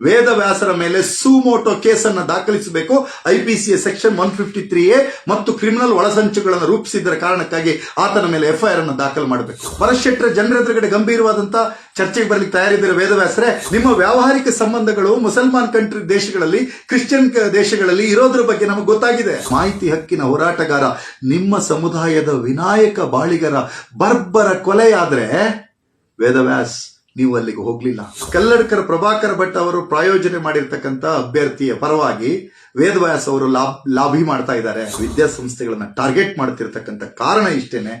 ವೇದವ್ಯಾಸರ ಮೇಲೆ ಸುಮೋಟೋ ಕೇಸನ್ನ ದಾಖಲಿಸಬೇಕು. ಐಪಿಸಿಯ section one fifty three A ಮತ್ತು ಕ್ರಿಮಿನಲ್ ಒಳಸಂಚುಗಳನ್ನು ರೂಪಿಸಿದ್ದರ ಕಾರಣಕ್ಕಾಗಿ ಆತನ ಮೇಲೆ ಎಫ್ಐಆರ್ ಅನ್ನು ದಾಖಲು ಮಾಡಬೇಕು. ಭರತ್ ಜನರ ಎದುರುಗಡೆ ಗಂಭೀರವಾದಂತಹ ಚರ್ಚೆಗೆ ಬರಲಿಕ್ಕೆ ತಯಾರಿದ್ದೀರ ವೇದವ್ಯಾಸರೇ? ನಿಮ್ಮ ವ್ಯಾವಹಾರಿಕ ಸಂಬಂಧಗಳು ಮುಸಲ್ಮಾನ್ ಕಂಟ್ರಿ ದೇಶಗಳಲ್ಲಿ, ಕ್ರಿಶ್ಚಿಯನ್ ದೇಶಗಳಲ್ಲಿ ಇರೋದ್ರ ಬಗ್ಗೆ ನಮಗೆ ಗೊತ್ತಾಗಿದೆ. ಮಾಹಿತಿ ಹಕ್ಕಿನ ಹೋರಾಟಗಾರ, ನಿಮ್ಮ ಸಮುದಾಯದ ವಿನಾಯಕ ಬಾಳಿಗರ ಬರ್ಬರ ಕೊಲೆಯಾದ್ರೆ ವೇದವ್ಯಾಸ್ ನೀವು ಅಲ್ಲಿಗೆ ಹೋಗ್ಲಿಲ್ಲ. ಕಲ್ಲಡ್ಕರ್ ಪ್ರಭಾಕರ್ ಭಟ್ ಅವರು ಪ್ರಾಯೋಜನೆ ಮಾಡಿರ್ತಕ್ಕಂಥ ಅಭ್ಯರ್ಥಿಯ ಪರವಾಗಿ ವೇದವ್ಯಾಸ್ ಅವರು ಲಾಭ್ ಮಾಡ್ತಾ ಇದ್ದಾರೆ. ವಿದ್ಯಾಸಂಸ್ಥೆಗಳನ್ನ ಟಾರ್ಗೆಟ್ ಮಾಡ್ತಿರ್ತಕ್ಕಂಥ ಕಾರಣ ಇಷ್ಟೇನೆ,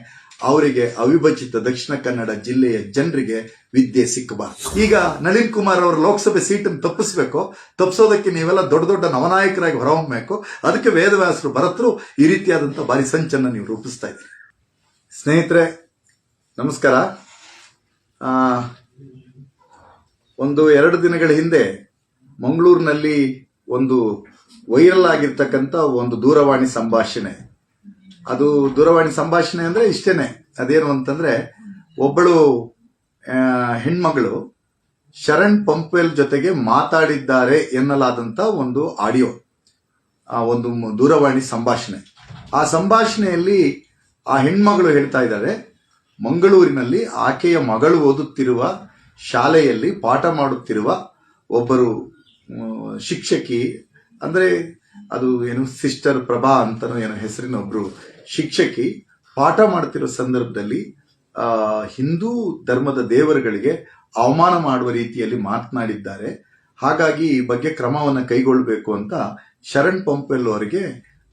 ಅವರಿಗೆ ಅವಿಭಜಿತ ದಕ್ಷಿಣ ಕನ್ನಡ ಜಿಲ್ಲೆಯ ಜನರಿಗೆ ವಿದ್ಯೆ ಸಿಕ್ಕಬಾರ್ದು. ಈಗ ನಳಿನ್ ಕುಮಾರ್ ಅವರು ಲೋಕಸಭೆ ಸೀಟನ್ನು ತಪ್ಪಿಸ್ಬೇಕು. ತಪ್ಪಿಸೋದಕ್ಕೆ ನೀವೆಲ್ಲ ದೊಡ್ಡ ದೊಡ್ಡ ನವನಾಯಕರಾಗಿ ಹೊರಹೊಮ್ಮಬೇಕು ಅದಕ್ಕೆ ವೇದವ್ಯಾಸರು ಬರತ್ರು. ಈ ರೀತಿಯಾದಂಥ ಬಾರಿ ಸಂಚನ್ನ ನೀವು ರೂಪಿಸ್ತಾ ಇದ್ದೀರಿ. ಸ್ನೇಹಿತರೆ, ನಮಸ್ಕಾರ. ಒಂದು ಎರಡು ದಿನಗಳ ಹಿಂದೆ ಮಂಗಳೂರಿನಲ್ಲಿ ಒಂದು ವೈರಲ್ ಆಗಿರ್ತಕ್ಕಂಥ ಒಂದು ದೂರವಾಣಿ ಸಂಭಾಷಣೆ. ಅದು ದೂರವಾಣಿ ಸಂಭಾಷಣೆ ಅಂದ್ರೆ ಇಷ್ಟೇನೆ. ಅದೇನು ಅಂತಂದ್ರೆ ಒಬ್ಬಳು ಹೆಣ್ಮಗಳು ಶರಣ್ ಪಂಪೆಲ್ ಜೊತೆಗೆ ಮಾತಾಡಿದ್ದಾರೆ ಎನ್ನಲಾದಂತ ಒಂದು ಆಡಿಯೋ, ಆ, ಒಂದು ದೂರವಾಣಿ ಸಂಭಾಷಣೆ. ಆ ಸಂಭಾಷಣೆಯಲ್ಲಿ ಆ ಹೆಣ್ಮಗಳು ಹೇಳ್ತಾ ಇದ್ದಾರೆ, ಮಂಗಳೂರಿನಲ್ಲಿ ಆಕೆಯ ಮಗಳು ಓದುತ್ತಿರುವ ಶಾಲೆಯಲ್ಲಿ ಪಾಠ ಮಾಡುತ್ತಿರುವ ಒಬ್ಬರು ಶಿಕ್ಷಕಿ, ಅಂದರೆ ಅದು ಏನು ಸಿಸ್ಟರ್ ಪ್ರಭಾ ಅಂತನೋ ಏನೋ ಹೆಸರಿನ ಒಬ್ರು ಶಿಕ್ಷಕಿ, ಪಾಠ ಮಾಡ್ತಿರೋ ಸಂದರ್ಭದಲ್ಲಿ ಹಿಂದೂ ಧರ್ಮದ ದೇವರುಗಳಿಗೆ ಅವಮಾನ ಮಾಡುವ ರೀತಿಯಲ್ಲಿ ಮಾತನಾಡಿದ್ದಾರೆ. ಹಾಗಾಗಿ ಈ ಬಗ್ಗೆ ಕ್ರಮವನ್ನು ಕೈಗೊಳ್ಳಬೇಕು ಅಂತ ಶರಣ್ ಪಂಪೆಲ್ ಅವರಿಗೆ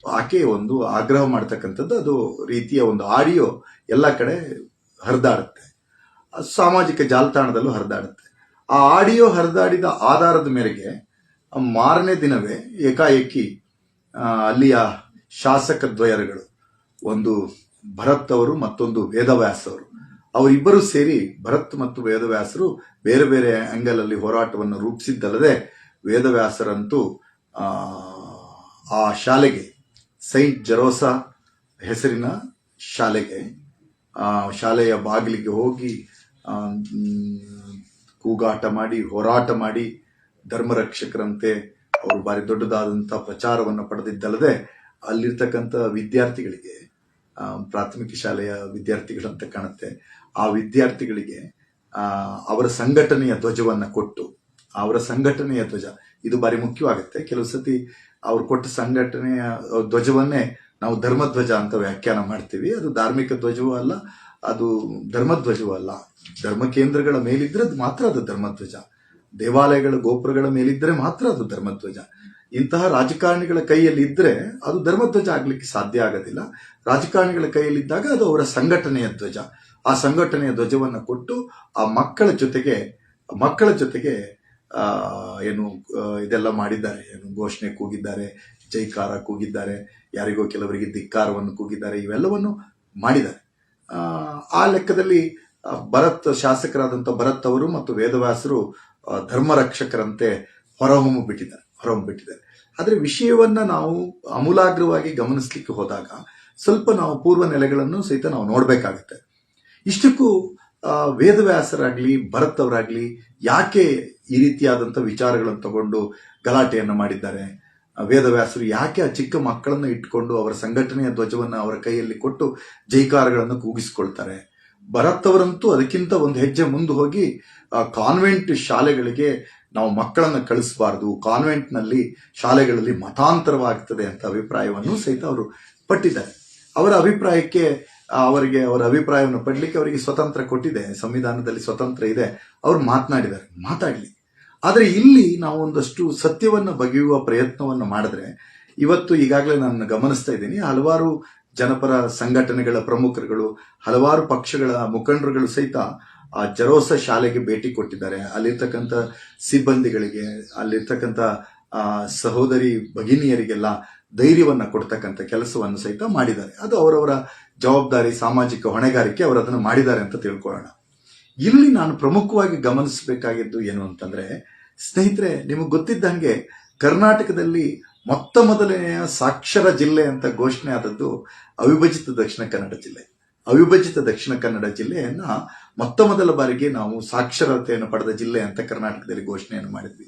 ಆಕೆ ಒಂದು ಆಗ್ರಹ ಮಾಡ್ತಕ್ಕಂಥದ್ದು. ಅದು ರೀತಿಯ ಒಂದು ಆಡಿಯೋ ಎಲ್ಲ ಕಡೆ ಹರಿದಾಡುತ್ತೆ. ಸಾಮಾಜಿಕ ಜಾಲತಾಣದಲ್ಲೂ ಹರಿದಾಡುತ್ತೆ. ಆ ಆಡಿಯೋ ಹರಿದಾಡಿದ ಆಧಾರದ ಮೇರೆಗೆ ಮಾರನೇ ದಿನವೇ ಏಕಾಏಕಿ ಅಲ್ಲಿಯ ಶಾಸಕ ದ್ವಯರುಗಳು ಒಂದು ಭರತ್ ಅವರು ಮತ್ತೊಂದು ವೇದವ್ಯಾಸವರು ಅವರಿಬ್ಬರು ಸೇರಿ ಭರತ್ ಮತ್ತು ವೇದವ್ಯಾಸರು ಬೇರೆ ಬೇರೆ ಆಂಗಲ್ ಹೋರಾಟವನ್ನು ರೂಪಿಸಿದ್ದಲ್ಲದೆ ವೇದವ್ಯಾಸರಂತೂ ಆ, ಶಾಲೆಗೆ ಸೈಂಟ್ ಜರೋಸಾ ಹೆಸರಿನ ಶಾಲೆಗೆ ಶಾಲೆಯ ಬಾಗಿಲಿಗೆ ಹೋಗಿ ಕೂಗಾಟ ಮಾಡಿ, ಹೋರಾಟ ಮಾಡಿ ಧರ್ಮರಕ್ಷಕರಂತೆ ಅವರು ಭಾರಿ ದೊಡ್ಡದಾದಂಥ ಪ್ರಚಾರವನ್ನು ಪಡೆದಿದ್ದಲ್ಲದೆ ಅಲ್ಲಿರ್ತಕ್ಕಂಥ ವಿದ್ಯಾರ್ಥಿಗಳಿಗೆ ಪ್ರಾಥಮಿಕ ಶಾಲೆಯ ವಿದ್ಯಾರ್ಥಿಗಳಂತ ಕಾಣುತ್ತೆ. ಆ ವಿದ್ಯಾರ್ಥಿಗಳಿಗೆ ಅವರ ಸಂಘಟನೆಯ ಧ್ವಜವನ್ನು ಕೊಟ್ಟು, ಅವರ ಸಂಘಟನೆಯ ಧ್ವಜ, ಇದು ಬಾರಿ ಮುಖ್ಯವಾಗುತ್ತೆ. ಕೆಲವು ಸತಿ ಅವ್ರು ಕೊಟ್ಟ ಸಂಘಟನೆಯ ಧ್ವಜವನ್ನೇ ನಾವು ಧರ್ಮಧ್ವಜ ಅಂತ ವ್ಯಾಖ್ಯಾನ ಮಾಡ್ತೀವಿ. ಅದು ಧಾರ್ಮಿಕ ಧ್ವಜವೂ ಅಲ್ಲ, ಅದು ಧರ್ಮಧ್ವಜವೂ ಅಲ್ಲ. ಧರ್ಮ ಕೇಂದ್ರಗಳ ಮೇಲಿದ್ರೆ ಮಾತ್ರ ಅದು ಧರ್ಮಧ್ವಜ ದೇವಾಲಯಗಳ ಗೋಪುರಗಳ ಮೇಲಿದ್ರೆ ಮಾತ್ರ ಅದು ಧರ್ಮಧ್ವಜ ಇಂತಹ ರಾಜಕಾರಣಿಗಳ ಕೈಯಲ್ಲಿ ಇದ್ರೆ ಅದು ಧರ್ಮಧ್ವಜ ಆಗ್ಲಿಕ್ಕೆ ಸಾಧ್ಯ ಆಗೋದಿಲ್ಲ. ರಾಜಕಾರಣಿಗಳ ಕೈಯಲ್ಲಿದ್ದಾಗ ಅದು ಅವರ ಸಂಘಟನೆಯ ಧ್ವಜ. ಆ ಸಂಘಟನೆಯ ಧ್ವಜವನ್ನು ಕೊಟ್ಟು ಆ ಮಕ್ಕಳ ಜೊತೆಗೆ ಮಕ್ಕಳ ಜೊತೆಗೆ ಏನು ಇದೆಲ್ಲ ಮಾಡಿದ್ದಾರೆ. ಏನು ಘೋಷಣೆ ಕೂಗಿದ್ದಾರೆ ಜೈಕಾರ ಕೂಗಿದ್ದಾರೆ ಯಾರಿಗೋ ಕೆಲವರಿಗೆ ಧಿಕ್ಕಾರವನ್ನು ಕೂಗಿದ್ದಾರೆ ಇವೆಲ್ಲವನ್ನು ಮಾಡಿದ್ದಾರೆ. ಆ, ಲೆಕ್ಕದಲ್ಲಿ ಭರತ್ ಶಾಸಕರಾದಂಥ ಭರತ್ ಅವರು ಮತ್ತು ವೇದವ್ಯಾಸರು ಧರ್ಮ ರಕ್ಷಕರಂತೆ ಹೊರಹೊಮ್ಮು ಬಿಟ್ಟಿದ್ದಾರೆ ಹೊರಹೊಮ್ಮು ಬಿಟ್ಟಿದ್ದಾರೆ. ಆದರೆ ವಿಷಯವನ್ನ ನಾವು ಅಮೂಲಾಗ್ರವಾಗಿ ಗಮನಿಸ್ಲಿಕ್ಕೆ ಹೋದಾಗ ಸ್ವಲ್ಪ ನಾವು ಪೂರ್ವ ನೆಲೆಗಳನ್ನು ಸಹಿತ ನಾವು ನೋಡಬೇಕಾಗುತ್ತೆ. ಇಷ್ಟಕ್ಕೂ ವೇದವ್ಯಾಸರಾಗ್ಲಿ, ಭರತ್ ಅವರಾಗ್ಲಿ ಯಾಕೆ ಈ ರೀತಿಯಾದಂಥ ವಿಚಾರಗಳನ್ನು ತಗೊಂಡು ಗಲಾಟೆಯನ್ನು ಮಾಡಿದ್ದಾರೆ? ವೇದವ್ಯಾಸರು ಯಾಕೆ ಆ ಚಿಕ್ಕ ಮಕ್ಕಳನ್ನು ಇಟ್ಕೊಂಡು ಅವರ ಸಂಘಟನೆಯ ಧ್ವಜವನ್ನು ಅವರ ಕೈಯಲ್ಲಿ ಕೊಟ್ಟು ಜೈಕಾರಗಳನ್ನು ಕೂಗಿಸ್ಕೊಳ್ತಾರೆ? ಭರತ್ ಅವರಂತೂ ಅದಕ್ಕಿಂತ ಒಂದು ಹೆಜ್ಜೆ ಮುಂದೆ ಹೋಗಿ ಕಾನ್ವೆಂಟ್ ಶಾಲೆಗಳಿಗೆ ನಾವು ಮಕ್ಕಳನ್ನು ಕಳಿಸಬಾರದು, ಕಾನ್ವೆಂಟ್ನಲ್ಲಿ ಶಾಲೆಗಳಲ್ಲಿ ಮತಾಂತರವಾಗ್ತದೆ ಅಂತ ಅಭಿಪ್ರಾಯವನ್ನು ಸಹಿತ ಅವರು ಪಟ್ಟಿದ್ದಾರೆ. ಅವರ ಅಭಿಪ್ರಾಯಕ್ಕೆ ಅವರಿಗೆ, ಅವರ ಅಭಿಪ್ರಾಯವನ್ನು ಪಡಲಿಕ್ಕೆ ಅವರಿಗೆ ಸ್ವತಂತ್ರ ಕೊಟ್ಟಿದೆ, ಸಂವಿಧಾನದಲ್ಲಿ ಸ್ವತಂತ್ರ ಇದೆ, ಅವರು ಮಾತನಾಡಿದ್ದಾರೆ. ಮಾತಾಡಲಿ. ಆದರೆ ಇಲ್ಲಿ ನಾವು ಒಂದಷ್ಟು ಸತ್ಯವನ್ನು ಬಗೆಯುವ ಪ್ರಯತ್ನವನ್ನು ಮಾಡಿದ್ರೆ, ಇವತ್ತು ಈಗಾಗಲೇ ನಾನು ಗಮನಿಸ್ತಾ ಇದ್ದೀನಿ, ಹಲವಾರು ಜನಪರ ಸಂಘಟನೆಗಳ ಪ್ರಮುಖರುಗಳು, ಹಲವಾರು ಪಕ್ಷಗಳ ಮುಖಂಡರುಗಳು ಸಹಿತ ಆ ಜರೋಸ ಶಾಲೆಗೆ ಭೇಟಿ ಕೊಟ್ಟಿದ್ದಾರೆ. ಅಲ್ಲಿರ್ತಕ್ಕಂಥ ಸಿಬ್ಬಂದಿಗಳಿಗೆ, ಅಲ್ಲಿರ್ತಕ್ಕಂಥ ಸಹೋದರಿ ಭಗಿನಿಯರಿಗೆಲ್ಲ ಧೈರ್ಯವನ್ನು ಕೊಡ್ತಕ್ಕಂಥ ಕೆಲಸವನ್ನು ಸಹಿತ ಮಾಡಿದ್ದಾರೆ. ಅದು ಅವರವರ ಜವಾಬ್ದಾರಿ, ಸಾಮಾಜಿಕ ಹೊಣೆಗಾರಿಕೆ ಅವರು ಅದನ್ನು ಮಾಡಿದ್ದಾರೆ ಅಂತ ತಿಳ್ಕೊಳ್ಳೋಣ. ಇಲ್ಲಿ ನಾನು ಪ್ರಮುಖವಾಗಿ ಗಮನಿಸಬೇಕಾಗಿದ್ದು ಏನು ಅಂತಂದ್ರೆ, ಸ್ನೇಹಿತರೆ, ನಿಮಗೆ ಗೊತ್ತಿದ್ದಂಗೆ ಕರ್ನಾಟಕದಲ್ಲಿ ಮೊತ್ತ ಮೊದಲನೆಯ ಸಾಕ್ಷರ ಜಿಲ್ಲೆ ಅಂತ ಘೋಷಣೆ ಆದದ್ದು ಅವಿಭಜಿತ ದಕ್ಷಿಣ ಕನ್ನಡ ಜಿಲ್ಲೆ. ಅವಿಭಜಿತ ದಕ್ಷಿಣ ಕನ್ನಡ ಜಿಲ್ಲೆಯನ್ನ ಮೊತ್ತ ಮೊದಲ ಬಾರಿಗೆ ನಾವು ಸಾಕ್ಷರತೆಯನ್ನು ಪಡೆದ ಜಿಲ್ಲೆ ಅಂತ ಕರ್ನಾಟಕದಲ್ಲಿ ಘೋಷಣೆಯನ್ನು ಮಾಡಿದ್ವಿ.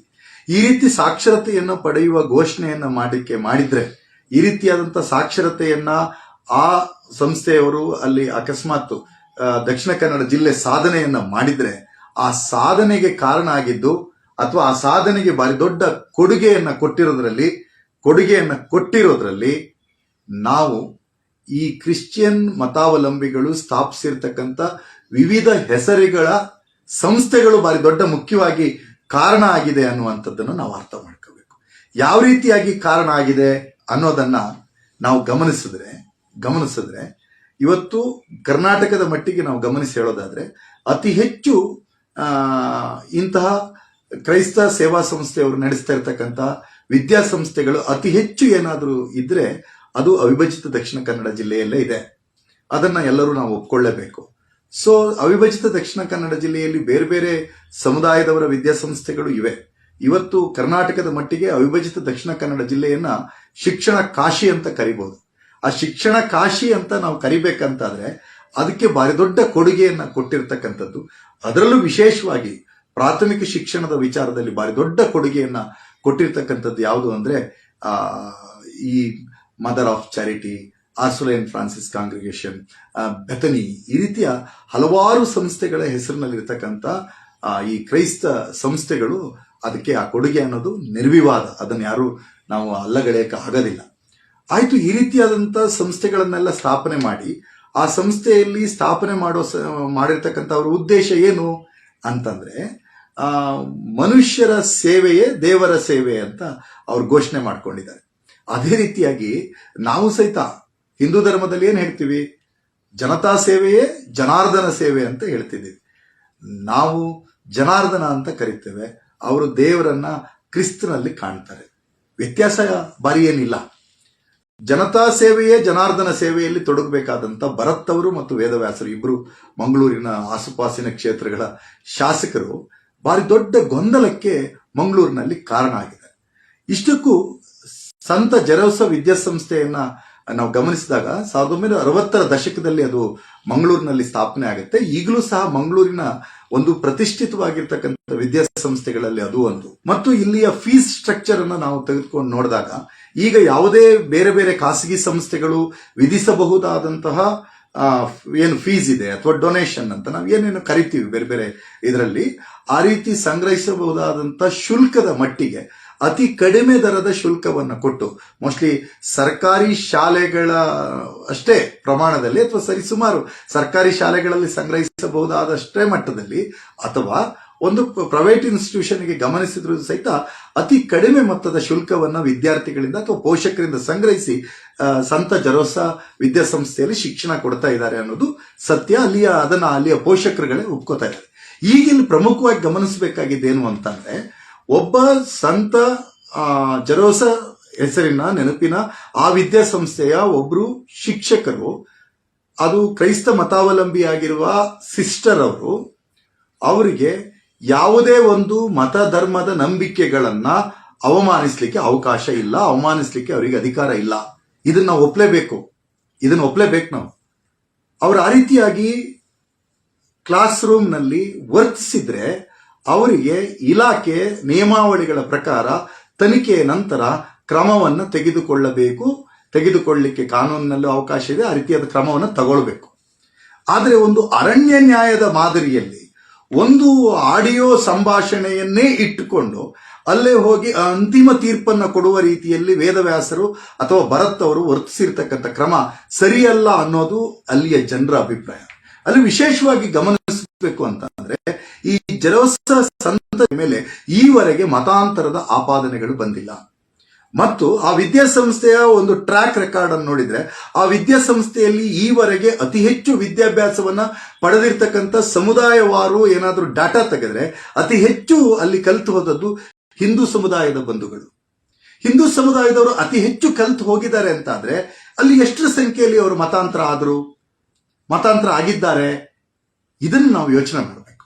ಈ ರೀತಿ ಸಾಕ್ಷರತೆಯನ್ನು ಪಡೆಯುವ ಘೋಷಣೆಯನ್ನು ಮಾಡಿಕೆ ಮಾಡಿದ್ರೆ, ಈ ರೀತಿಯಾದಂತ ಸಾಕ್ಷರತೆಯನ್ನ ಆ ಸಂಸ್ಥೆಯವರು ಅಲ್ಲಿ ಅಕಸ್ಮಾತ್ ದಕ್ಷಿಣ ಕನ್ನಡ ಜಿಲ್ಲೆ ಸಾಧನೆಯನ್ನ ಮಾಡಿದ್ರೆ, ಆ ಸಾಧನೆಗೆ ಕಾರಣ ಆಗಿದ್ದು, ಅಥವಾ ಆ ಸಾಧನೆಗೆ ಬಾರಿ ದೊಡ್ಡ ಕೊಡುಗೆಯನ್ನ ಕೊಟ್ಟಿರೋದ್ರಲ್ಲಿ ಕೊಡುಗೆಯನ್ನ ಕೊಟ್ಟಿರೋದ್ರಲ್ಲಿ ನಾವು ಈ ಕ್ರಿಶ್ಚಿಯನ್ ಮತಾವಲಂಬಿಗಳು ಸ್ಥಾಪಿಸಿರ್ತಕ್ಕಂಥ ವಿವಿಧ ಹೆಸರುಗಳ ಸಂಸ್ಥೆಗಳು ಬಾರಿ ದೊಡ್ಡ ಮುಖ್ಯವಾಗಿ ಕಾರಣ ಆಗಿದೆ ಅನ್ನುವಂಥದ್ದನ್ನು ನಾವು ಅರ್ಥ ಮಾಡ್ಕೋಬೇಕು. ಯಾವ ರೀತಿಯಾಗಿ ಕಾರಣ ಆಗಿದೆ ಅನ್ನೋದನ್ನ ನಾವು ಗಮನಿಸಿದ್ರೆ ಗಮನಿಸಿದ್ರೆ ಇವತ್ತು ಕರ್ನಾಟಕದ ಮಟ್ಟಿಗೆ ನಾವು ಗಮನಿಸಿ ಹೇಳೋದಾದ್ರೆ ಅತಿ ಹೆಚ್ಚು ಇಂತಹ ಕ್ರೈಸ್ತ ಸೇವಾ ಸಂಸ್ಥೆಯವರು ನಡೆಸ್ತಾ ಇರತಕ್ಕಂತ ವಿದ್ಯಾಸಂಸ್ಥೆಗಳು ಅತಿ ಹೆಚ್ಚು ಏನಾದರೂ ಇದ್ರೆ ಅದು ಅವಿಭಜಿತ ದಕ್ಷಿಣ ಕನ್ನಡ ಜಿಲ್ಲೆಯಲ್ಲೇ ಇದೆ. ಅದನ್ನ ಎಲ್ಲರೂ ನಾವು ಒಪ್ಕೊಳ್ಳೇಬೇಕು. ಸೊ ಅವಿಭಜಿತ ದಕ್ಷಿಣ ಕನ್ನಡ ಜಿಲ್ಲೆಯಲ್ಲಿ ಬೇರೆ ಬೇರೆ ಸಮುದಾಯದವರ ವಿದ್ಯಾಸಂಸ್ಥೆಗಳು ಇವೆ. ಇವತ್ತು ಕರ್ನಾಟಕದ ಮಟ್ಟಿಗೆ ಅವಿಭಜಿತ ದಕ್ಷಿಣ ಕನ್ನಡ ಜಿಲ್ಲೆಯನ್ನ ಶಿಕ್ಷಣ ಕಾಶಿ ಅಂತ ಕರಿಬಹುದು ಆ ಶಿಕ್ಷಣ ಕಾಶಿ ಅಂತ ನಾವು ಕರಿಬೇಕಂತಾದ್ರೆ ಅದಕ್ಕೆ ಬಾರಿ ದೊಡ್ಡ ಕೊಡುಗೆಯನ್ನ ಕೊಟ್ಟಿರ್ತಕ್ಕಂಥದ್ದು. ಅದರಲ್ಲೂ ವಿಶೇಷವಾಗಿ ಪ್ರಾಥಮಿಕ ಶಿಕ್ಷಣದ ವಿಚಾರದಲ್ಲಿ ಬಾರಿ ದೊಡ್ಡ ಕೊಡುಗೆಯನ್ನ ಕೊಟ್ಟಿರ್ತಕ್ಕಂಥದ್ದು ಯಾವುದು ಅಂದ್ರೆ ಈ mother of charity Ursuline Francis congregation Bethany ಈ ರೀತಿಯ ಹಲವಾರು ಸಂಸ್ಥೆಗಳ ಹೆಸರಿನಲ್ಲಿರ್ತಕ್ಕಂಥ ಈ ಕ್ರೈಸ್ತ ಸಂಸ್ಥೆಗಳು ಅದಕ್ಕೆ ಆ ಕೊಡುಗೆ ಅನ್ನೋದು ನಿರ್ವಿವಾದ. ಅದನ್ನು ಯಾರು ನಾವು ಅಲ್ಲಗಳೆಯಕ್ಕೆ ಆಗೋದಿಲ್ಲ. ಆಯಿತು, ಈ ರೀತಿಯಾದಂಥ ಸಂಸ್ಥೆಗಳನ್ನೆಲ್ಲ ಸ್ಥಾಪನೆ ಮಾಡಿ, ಆ ಸಂಸ್ಥೆಯಲ್ಲಿ ಸ್ಥಾಪನೆ ಮಾಡೋ ಮಾಡಿರ್ತಕ್ಕಂಥ ಅವ್ರ ಉದ್ದೇಶ ಏನು ಅಂತಂದ್ರೆ ಮನುಷ್ಯರ ಸೇವೆಯೇ ದೇವರ ಸೇವೆ ಅಂತ ಅವ್ರು ಘೋಷಣೆ ಮಾಡ್ಕೊಂಡಿದ್ದಾರೆ. ಅದೇ ರೀತಿಯಾಗಿ ನಾವು ಸಹಿತ ಹಿಂದೂ ಧರ್ಮದಲ್ಲಿ ಏನು ಹೇಳ್ತೀವಿ? ಜನತಾ ಸೇವೆಯೇ ಜನಾರ್ದನ ಸೇವೆ ಅಂತ ಹೇಳ್ತಿದ್ದೀವಿ. ನಾವು ಜನಾರ್ದನ ಅಂತ ಕರಿತೇವೆ. ಅವರು ದೇವರನ್ನ ಕ್ರಿಸ್ತನಲ್ಲಿ ಕಾಣ್ತಾರೆ. ವ್ಯತ್ಯಾಸ ಬಾರಿ ಏನಿಲ್ಲ. ಜನತಾ ಸೇವೆಯೇ ಜನಾರ್ದನ ಸೇವೆಯಲ್ಲಿ ತೊಡಗಬೇಕಾದಂತ ಭರತ್ ಅವರು ಮತ್ತು ವೇದವ್ಯಾಸರು ಇಬ್ಬರು ಮಂಗಳೂರಿನ ಆಸುಪಾಸಿನ ಕ್ಷೇತ್ರಗಳ ಶಾಸಕರು ಬಾರಿ ದೊಡ್ಡ ಗೊಂದಲಕ್ಕೆ ಮಂಗಳೂರಿನಲ್ಲಿ ಕಾರಣ ಆಗಿದೆ. ಇಷ್ಟಕ್ಕೂ ಸಂತ ಜೆರೋಸ ವಿದ್ಯಾಸಂಸ್ಥೆಯನ್ನ ನಾವು ಗಮನಿಸಿದಾಗ ಸಾವಿರದ ಒಂಬೈನೂರ ಅರವತ್ತರ ದಶಕದಲ್ಲಿ ಅದು ಮಂಗಳೂರಿನಲ್ಲಿ ಸ್ಥಾಪನೆ ಆಗುತ್ತೆ. ಈಗಲೂ ಸಹ ಮಂಗಳೂರಿನ ಒಂದು ಪ್ರತಿಷ್ಠಿತವಾಗಿರ್ತಕ್ಕಂಥ ವಿದ್ಯಾಸಂಸ್ಥೆಗಳಲ್ಲಿ ಅದು ಒಂದು. ಮತ್ತು ಇಲ್ಲಿಯ ಫೀಸ್ ಸ್ಟ್ರಕ್ಚರ್ ಅನ್ನ ನಾವು ತೆಗೆದುಕೊಂಡು ನೋಡಿದಾಗ ಈಗ ಯಾವುದೇ ಬೇರೆ ಬೇರೆ ಖಾಸಗಿ ಸಂಸ್ಥೆಗಳು ವಿಧಿಸಬಹುದಾದಂತಹ ಏನು ಫೀಸ್ ಇದೆ ಅಥವಾ ಡೊನೇಷನ್ ಅಂತ ನಾವು ಏನೇನು ಕರಿತೀವಿ ಬೇರೆ ಬೇರೆ ಇದರಲ್ಲಿ. ಆ ರೀತಿ ಸಂಗ್ರಹಿಸಬಹುದಾದಂತ ಶುಲ್ಕದ ಮಟ್ಟಿಗೆ ಅತಿ ಕಡಿಮೆ ದರದ ಶುಲ್ಕವನ್ನು ಕೊಟ್ಟು ಮೋಸ್ಟ್ಲಿ ಸರ್ಕಾರಿ ಶಾಲೆಗಳ, ಅಷ್ಟೇ ಪ್ರಮಾಣದಲ್ಲಿ ಅಥವಾ ಸರಿಸುಮಾರು ಸರ್ಕಾರಿ ಶಾಲೆಗಳಲ್ಲಿ ಸಂಗ್ರಹಿಸಬಹುದಾದಷ್ಟೇ ಮಟ್ಟದಲ್ಲಿ ಅಥವಾ ಒಂದು ಪ್ರೈವೇಟ್ ಇನ್ಸ್ಟಿಟ್ಯೂಷನ್ಗೆ ಗಮನಿಸಿದ್ರು ಸಹಿತ ಅತಿ ಕಡಿಮೆ ಮೊತ್ತದ ಶುಲ್ಕವನ್ನು ವಿದ್ಯಾರ್ಥಿಗಳಿಂದ ಅಥವಾ ಪೋಷಕರಿಂದ ಸಂಗ್ರಹಿಸಿ ಸಂತ ಜರೋಸಾ ವಿದ್ಯಾಸಂಸ್ಥೆಯಲ್ಲಿ ಶಿಕ್ಷಣ ಕೊಡ್ತಾ ಇದ್ದಾರೆ ಅನ್ನೋದು ಸತ್ಯ. ಅಲ್ಲಿಯ, ಅದನ್ನ ಅಲ್ಲಿಯ ಪೋಷಕರುಗಳೇ ಒಪ್ಕೋತಾ ಇದ್ದಾರೆ. ಈಗಿಲ್ಲಿ ಪ್ರಮುಖವಾಗಿ ಗಮನಿಸಬೇಕಾಗಿದ್ದೇನು ಅಂತಂದ್ರೆ, ಒಬ್ಬ ಸಂತ ಜರೋಸ ಹೆಸರಿನ, ನೆನಪಿನ ಆ ವಿದ್ಯಾಸಂಸ್ಥೆಯ ಒಬ್ರು ಶಿಕ್ಷಕರು, ಅದು ಕ್ರೈಸ್ತ ಮತಾವಲಂಬಿಯಾಗಿರುವ ಸಿಸ್ಟರ್ ಅವರು, ಅವರಿಗೆ ಯಾವುದೇ ಒಂದು ಮತ ಧರ್ಮದ ನಂಬಿಕೆಗಳನ್ನ ಅವಮಾನಿಸ್ಲಿಕ್ಕೆ ಅವಕಾಶ ಇಲ್ಲ, ಅವಮಾನಿಸ್ಲಿಕ್ಕೆ ಅವರಿಗೆ ಅಧಿಕಾರ ಇಲ್ಲ. ಇದನ್ನ ಒಪ್ಲೇಬೇಕು. ಇದನ್ನ ಒಪ್ಲೇಬೇಕು ನಾವು. ಅವ್ರು ಆ ರೀತಿಯಾಗಿ ಕ್ಲಾಸ್ ರೂಮ್ನಲ್ಲಿ ವರ್ತಿಸಿದ್ರೆ ಅವರಿಗೆ ಇಲಾಖೆ ನಿಯಮಾವಳಿಗಳ ಪ್ರಕಾರ ತನಿಖೆಯ ನಂತರ ಕ್ರಮವನ್ನು ತೆಗೆದುಕೊಳ್ಳಬೇಕು. ತೆಗೆದುಕೊಳ್ಳಲಿಕ್ಕೆ ಕಾನೂನಿನಲ್ಲೂ ಅವಕಾಶ ಇದೆ. ಆ ರೀತಿಯಾದ ಕ್ರಮವನ್ನು ತಗೊಳ್ಬೇಕು. ಆದರೆ ಒಂದು ಅರಣ್ಯ ನ್ಯಾಯದ ಮಾದರಿಯಲ್ಲಿ ಒಂದು ಆಡಿಯೋ ಸಂಭಾಷಣೆಯನ್ನೇ ಇಟ್ಟುಕೊಂಡು ಅಲ್ಲೇ ಹೋಗಿ ಅಂತಿಮ ತೀರ್ಪನ್ನ ಕೊಡುವ ರೀತಿಯಲ್ಲಿ ವೇದವ್ಯಾಸರು ಅಥವಾ ಭರತ್ ಅವರು ವರ್ತಿಸಿರ್ತಕ್ಕಂಥ ಕ್ರಮ ಸರಿಯಲ್ಲ ಅನ್ನೋದು ಅಲ್ಲಿಯ ಜನರ ಅಭಿಪ್ರಾಯ. ಅಲ್ಲಿ ವಿಶೇಷವಾಗಿ ಗಮನಿಸಬೇಕು ಅಂತಂದ್ರೆ ಈ ಜಲೋತ್ಸವ ಸಂತ ಮೇಲೆ ಈವರೆಗೆ ಮತಾಂತರದ ಆಪಾದನೆಗಳು ಬಂದಿಲ್ಲ. ಮತ್ತು ಆ ವಿದ್ಯಾಸಂಸ್ಥೆಯ ಒಂದು ಟ್ರ್ಯಾಕ್ ರೆಕಾರ್ಡ್ ಅನ್ನು ನೋಡಿದ್ರೆ ಆ ವಿದ್ಯಾಸಂಸ್ಥೆಯಲ್ಲಿ ಈವರೆಗೆ ಅತಿ ಹೆಚ್ಚು ವಿದ್ಯಾಭ್ಯಾಸವನ್ನ ಪಡೆದಿರ್ತಕ್ಕಂಥ ಸಮುದಾಯವಾರು ಏನಾದರೂ ಡಾಟಾ ತೆಗೆದ್ರೆ ಅತಿ ಹೆಚ್ಚು ಅಲ್ಲಿ ಕಲಿತು ಹೋದದ್ದು ಹಿಂದೂ ಸಮುದಾಯದ ಬಂಧುಗಳು. ಹಿಂದೂ ಸಮುದಾಯದವರು ಅತಿ ಹೆಚ್ಚು ಕಲಿತು ಹೋಗಿದ್ದಾರೆ ಅಂತಾದ್ರೆ ಅಲ್ಲಿ ಎಷ್ಟರ ಸಂಖ್ಯೆಯಲ್ಲಿ ಅವರು ಮತಾಂತರ ಆದರು? ಮತಾಂತರ ಆಗಿದ್ದಾರೆ, ಇದನ್ನು ನಾವು ಯೋಚನೆ ಮಾಡಬೇಕು.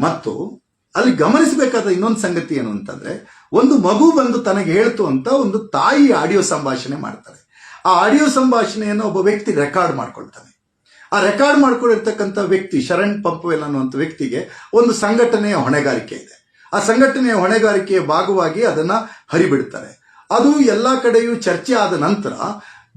ಮತ್ತು ಅಲ್ಲಿ ಗಮನಿಸಬೇಕಾದ ಇನ್ನೊಂದು ಸಂಗತಿ ಏನು ಅಂತಂದ್ರೆ, ಒಂದು ಮಗು ಬಂದು ತನಗೆ ಹೇಳ್ತು ಅಂತ ಒಂದು ತಾಯಿ ಆಡಿಯೋ ಸಂಭಾಷಣೆ ಮಾಡ್ತಾರೆ. ಆ ಆಡಿಯೋ ಸಂಭಾಷಣೆಯನ್ನು ಒಬ್ಬ ವ್ಯಕ್ತಿ ರೆಕಾರ್ಡ್ ಮಾಡ್ಕೊಳ್ತಾನೆ. ಆ ರೆಕಾರ್ಡ್ ಮಾಡ್ಕೊಂಡಿರ್ತಕ್ಕಂಥ ವ್ಯಕ್ತಿ, ಶರಣ್ ಪಂಪವೆಲ್ ಅನ್ನುವಂಥ ವ್ಯಕ್ತಿಗೆ ಒಂದು ಸಂಘಟನೆಯ ಹೊಣೆಗಾರಿಕೆ ಇದೆ. ಆ ಸಂಘಟನೆಯ ಹೊಣೆಗಾರಿಕೆಯ ಭಾಗವಾಗಿ ಅದನ್ನ ಹರಿಬಿಡ್ತಾರೆ. ಅದು ಎಲ್ಲಾ ಕಡೆಯೂ ಚರ್ಚೆ ಆದ ನಂತರ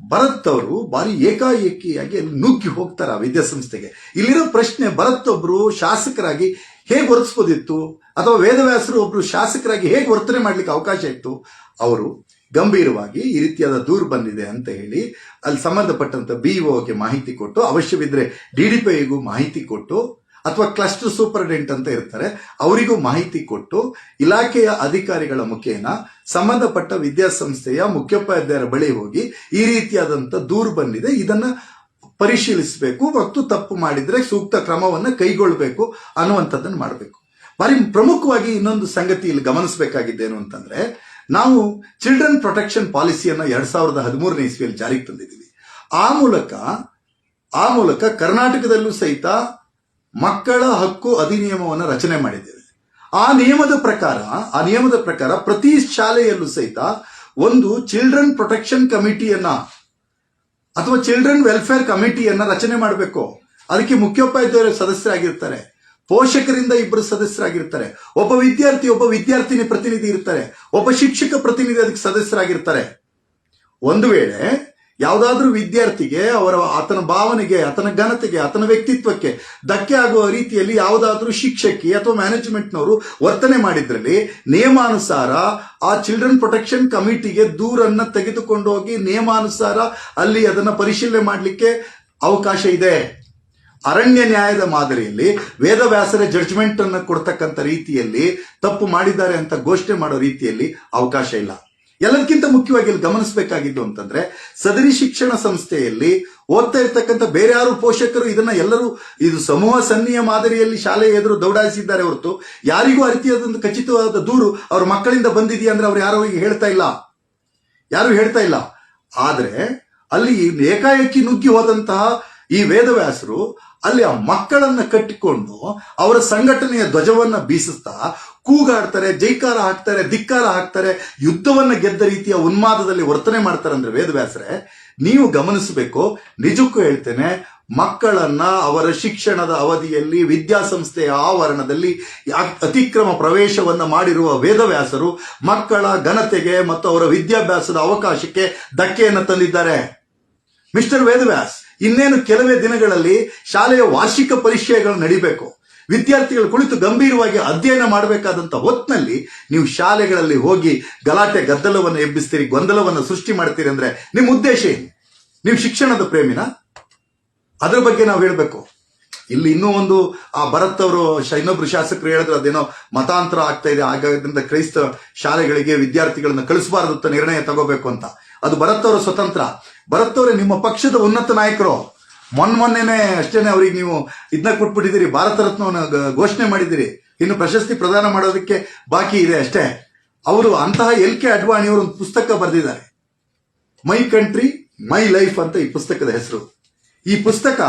ಭರತ್ ಅವರು ಬಾರಿ ಏಕಾಏಕಿಯಾಗಿ ನುಗ್ಗಿ ಹೋಗ್ತಾರೆ ಆ ವಿದ್ಯಾಸಂಸ್ಥೆಗೆ. ಇಲ್ಲಿರೋ ಪ್ರಶ್ನೆ ಭರತ್ ಒಬ್ರು ಶಾಸಕರಾಗಿ ಹೇಗೆ ವರ್ತಿಸ್ಬೋದಿತ್ತು? ಅಥವಾ ವೇದವ್ಯಾಸರು ಒಬ್ರು ಶಾಸಕರಾಗಿ ಹೇಗೆ ವರ್ತನೆ ಮಾಡ್ಲಿಕ್ಕೆ ಅವಕಾಶ ಇತ್ತು? ಅವರು ಗಂಭೀರವಾಗಿ ಈ ರೀತಿಯಾದ ದೂರು ಬಂದಿದೆ ಅಂತ ಹೇಳಿ ಅಲ್ಲಿ ಸಂಬಂಧಪಟ್ಟಂತ ಬಿಇಒಗೆ ಮಾಹಿತಿ ಕೊಟ್ಟು, ಅವಶ್ಯವಿದ್ರೆ ಡಿಡಿಪಿಐಗೂ ಮಾಹಿತಿ ಕೊಟ್ಟು ಅಥವಾ ಕ್ಲಸ್ಟರ್ ಸೂಪರ್ಡೆಂಟ್ ಅಂತ ಇರ್ತಾರೆ, ಅವರಿಗೂ ಮಾಹಿತಿ ಕೊಟ್ಟು ಇಲಾಖೆಯ ಅಧಿಕಾರಿಗಳ ಮುಖೇನ ಸಂಬಂಧಪಟ್ಟ ವಿದ್ಯಾಸಂಸ್ಥೆಯ ಮುಖ್ಯೋಪಾಧ್ಯಾಯರ ಬಳಿ ಹೋಗಿ ಈ ರೀತಿಯಾದಂತ ದೂರು ಬಂದಿದೆ. ಇದನ್ನ ಪರಿಶೀಲಿಸಬೇಕು, ಮತ್ತು ತಪ್ಪು ಮಾಡಿದ್ರೆ ಸೂಕ್ತ ಕ್ರಮವನ್ನ ಕೈಗೊಳ್ಳಬೇಕು ಅನ್ನುವಂಥದ್ದನ್ನು ಮಾಡಬೇಕು. ಬಾರಿ ಪ್ರಮುಖವಾಗಿ ಇನ್ನೊಂದು ಸಂಗತಿ ಇಲ್ಲಿ ಗಮನಿಸಬೇಕಾಗಿದ್ದೇನು ಅಂತಂದ್ರೆ, ನಾವು ಚಿಲ್ಡ್ರನ್ ಪ್ರೊಟೆಕ್ಷನ್ ಪಾಲಿಸಿಯನ್ನ ಎರಡ್ ಸಾವಿರದ ಹದಿಮೂರನೇ ಇಸ್ವಿಯಲ್ಲಿ ಜಾರಿಗೆ ತಂದಿದ್ದೀವಿ. ಆ ಮೂಲಕ ಆ ಮೂಲಕ ಕರ್ನಾಟಕದಲ್ಲೂ ಸಹಿತ ಮಕ್ಕಳ ಹಕ್ಕು ಅಧಿನಿಯಮವನ್ನು ರಚನೆ ಮಾಡಿದ್ದೇವೆ. ಆ ನಿಯಮದ ಪ್ರಕಾರ, ಆ ನಿಯಮದ ಪ್ರಕಾರ ಪ್ರತಿ ಶಾಲೆಯಲ್ಲೂ ಸಹಿತ ಒಂದು ಚಿಲ್ಡ್ರನ್ ಪ್ರೊಟೆಕ್ಷನ್ ಕಮಿಟಿಯನ್ನ ಅಥವಾ ಚಿಲ್ಡ್ರನ್ ವೆಲ್ಫೇರ್ ಕಮಿಟಿಯನ್ನ ರಚನೆ ಮಾಡಬೇಕು. ಅದಕ್ಕೆ ಮುಖ್ಯೋಪಾಧ್ಯಾಯರು ಸದಸ್ಯರಾಗಿರ್ತಾರೆ, ಪೋಷಕರಿಂದ ಇಬ್ಬರು ಸದಸ್ಯರಾಗಿರ್ತಾರೆ, ಒಬ್ಬ ವಿದ್ಯಾರ್ಥಿ ಒಬ್ಬ ವಿದ್ಯಾರ್ಥಿನಿ ಪ್ರತಿನಿಧಿ ಇರ್ತಾರೆ, ಒಬ್ಬ ಶಿಕ್ಷಕ ಪ್ರತಿನಿಧಿ ಅದಕ್ಕೆ ಸದಸ್ಯರಾಗಿರ್ತಾರೆ. ಒಂದು ವೇಳೆ ಯಾವುದಾದ್ರೂ ವಿದ್ಯಾರ್ಥಿಗೆ ಅವರ ಆತನ ಭಾವನೆಗೆ, ಆತನ ಘನತೆಗೆ, ಆತನ ವ್ಯಕ್ತಿತ್ವಕ್ಕೆ ಧಕ್ಕೆ ಆಗುವ ರೀತಿಯಲ್ಲಿ ಯಾವುದಾದ್ರೂ ಶಿಕ್ಷಕಿ ಅಥವಾ ಮ್ಯಾನೇಜ್ಮೆಂಟ್ನವರು ವರ್ತನೆ ಮಾಡಿದ್ರಲ್ಲಿ ನಿಯಮಾನುಸಾರ ಆ ಚಿಲ್ಡ್ರನ್ ಪ್ರೊಟೆಕ್ಷನ್ ಕಮಿಟಿಗೆ ದೂರನ್ನ ತೆಗೆದುಕೊಂಡು ಹೋಗಿ ನಿಯಮಾನುಸಾರ ಅಲ್ಲಿ ಅದನ್ನ ಪರಿಶೀಲನೆ ಮಾಡಲಿಕ್ಕೆ ಅವಕಾಶ ಇದೆ. ಅರಣ್ಯ ನ್ಯಾಯದ ಮಾದರಿಯಲ್ಲಿ ವೇದವ್ಯಾಸರ ಜಡ್ಜ್ಮೆಂಟ್ ಅನ್ನು ಕೊಡ್ತಕ್ಕಂಥ ರೀತಿಯಲ್ಲಿ ತಪ್ಪು ಮಾಡಿದ್ದಾರೆ ಅಂತ ಘೋಷಣೆ ಮಾಡೋ ರೀತಿಯಲ್ಲಿ ಅವಕಾಶ ಇಲ್ಲ. ಎಲ್ಲದಕ್ಕಿಂತ ಮುಖ್ಯವಾಗಿ ಇಲ್ಲಿ ಗಮನಿಸಬೇಕಾಗಿದ್ದು ಅಂತಂದ್ರೆ ಸದರಿ ಶಿಕ್ಷಣ ಸಂಸ್ಥೆಯಲ್ಲಿ ಓದ್ತಾ ಇರ್ತಕ್ಕಂಥ ಬೇರೆ ಯಾರು ಪೋಷಕರು ಇದನ್ನ ಎಲ್ಲರೂ ಇದು ಸಮೂಹ ಸನ್ನಿಯ ಮಾದರಿಯಲ್ಲಿ ಶಾಲೆ ಎದುರು ದೌಡಾಯಿಸಿದ್ದಾರೆ ಹೊರತು ಯಾರಿಗೂ ಅರಿತಿಯಾದ ರೀತಿಯಾದಂಥ ಖಚಿತವಾದ ದೂರು ಅವ್ರ ಮಕ್ಕಳಿಂದ ಬಂದಿದೆಯಾ ಅಂದ್ರೆ ಅವ್ರು ಯಾರೋ ಹೇಳ್ತಾ ಇಲ್ಲ. ಯಾರು ಹೇಳ್ತಾ ಇಲ್ಲ. ಆದ್ರೆ ಅಲ್ಲಿ ಏಕಾಏಕಿ ನುಗ್ಗಿ ಹೋದಂತಹ ಈ ವೇದವ್ಯಾಸರು ಅಲ್ಲಿ ಆ ಮಕ್ಕಳನ್ನ ಕಟ್ಟಿಕೊಂಡು ಅವರ ಸಂಘಟನೆಯ ಧ್ವಜವನ್ನ ಬೀಸಿಸ್ತಾ ಕೂಗಾಡ್ತಾರೆ, ಜೈಕಾರ ಹಾಕ್ತಾರೆ, ಧಿಕ್ಕಾರ ಹಾಕ್ತಾರೆ, ಯುದ್ಧವನ್ನ ಗೆದ್ದ ರೀತಿಯ ಉನ್ಮಾದದಲ್ಲಿ ವರ್ತನೆ ಮಾಡ್ತಾರೆ ಅಂದ್ರೆ ವೇದವ್ಯಾಸರೆ, ನೀವು ಗಮನಿಸಬೇಕು, ನಿಜಕ್ಕೂ ಹೇಳ್ತೇನೆ, ಮಕ್ಕಳನ್ನ ಅವರ ಶಿಕ್ಷಣದ ಅವಧಿಯಲ್ಲಿ ವಿದ್ಯಾಸಂಸ್ಥೆಯ ಆವರಣದಲ್ಲಿ ಅತಿಕ್ರಮ ಪ್ರವೇಶವನ್ನ ಮಾಡಿರುವ ವೇದವ್ಯಾಸರು ಮಕ್ಕಳ ಘನತೆಗೆ ಮತ್ತು ಅವರ ವಿದ್ಯಾಭ್ಯಾಸದ ಅವಕಾಶಕ್ಕೆ ಧಕ್ಕೆಯನ್ನು ತಂದಿದ್ದಾರೆ. ಮಿಸ್ಟರ್ ವೇದವ್ಯಾಸ್, ಇನ್ನೇನು ಕೆಲವೇ ದಿನಗಳಲ್ಲಿ ಶಾಲೆಯ ವಾರ್ಷಿಕ ಪರೀಕ್ಷೆಗಳು ನಡಿಬೇಕು. ವಿದ್ಯಾರ್ಥಿಗಳು ಕುಳಿತು ಗಂಭೀರವಾಗಿ ಅಧ್ಯಯನ ಮಾಡಬೇಕಾದಂತ ಹೊತ್ತಿನಲ್ಲಿ ನೀವು ಶಾಲೆಗಳಲ್ಲಿ ಹೋಗಿ ಗಲಾಟೆ, ಗದ್ದಲವನ್ನು ಎಬ್ಬಿಸ್ತೀರಿ, ಗೊಂದಲವನ್ನು ಸೃಷ್ಟಿ ಮಾಡ್ತೀರಿ ಅಂದ್ರೆ ನಿಮ್ಮ ಉದ್ದೇಶ ಏನು? ನೀವು ಶಿಕ್ಷಣದ ಪ್ರೇಮಿನ? ಅದ್ರ ಬಗ್ಗೆ ನಾವು ಹೇಳಬೇಕು. ಇಲ್ಲಿ ಇನ್ನೂ ಒಂದು, ಆ ಭರತ್ ಅವರು ಇನ್ನೊಬ್ರು ಶಾಸಕರು ಹೇಳಿದ್ರೆ, ಅದೇನೋ ಮತಾಂತರ ಆಗ್ತಾ ಇದೆ, ಹಾಗಾದ್ರಿಂದ ಕ್ರೈಸ್ತ ಶಾಲೆಗಳಿಗೆ ವಿದ್ಯಾರ್ಥಿಗಳನ್ನ ಕಳಿಸಬಾರದು ನಿರ್ಣಯ ತಗೋಬೇಕು ಅಂತ. ಅದು ಭರತ್ ಅವರ ಸ್ವತಂತ್ರ. ಭರತ್ ಅವರೇ ನಿಮ್ಮ ಪಕ್ಷದ ಉನ್ನತ ನಾಯಕರು. ಮೊನ್ನೆ ಮೊನ್ನೆನೆ ಅಷ್ಟೇನೆ ಅವ್ರಿಗೆ ನೀವು ಇದನ್ನ ಕೊಟ್ಬಿಟ್ಟಿದ್ದೀರಿ, ಭಾರತ ರತ್ನವನ್ನು ಘೋಷಣೆ ಮಾಡಿದ್ದೀರಿ. ಇನ್ನು ಪ್ರಶಸ್ತಿ ಪ್ರದಾನ ಮಾಡೋದಕ್ಕೆ ಬಾಕಿ ಇದೆ ಅಷ್ಟೇ. ಅವರು ಅಂತಹ ಎಲ್ ಕೆ ಅಡ್ವಾಣಿಯವರು ಒಂದು ಪುಸ್ತಕ ಬರೆದಿದ್ದಾರೆ. ಮೈ ಕಂಟ್ರಿ, ಮೈ ಲೈಫ್ ಅಂತ ಈ ಪುಸ್ತಕದ ಹೆಸರು. ಈ ಪುಸ್ತಕ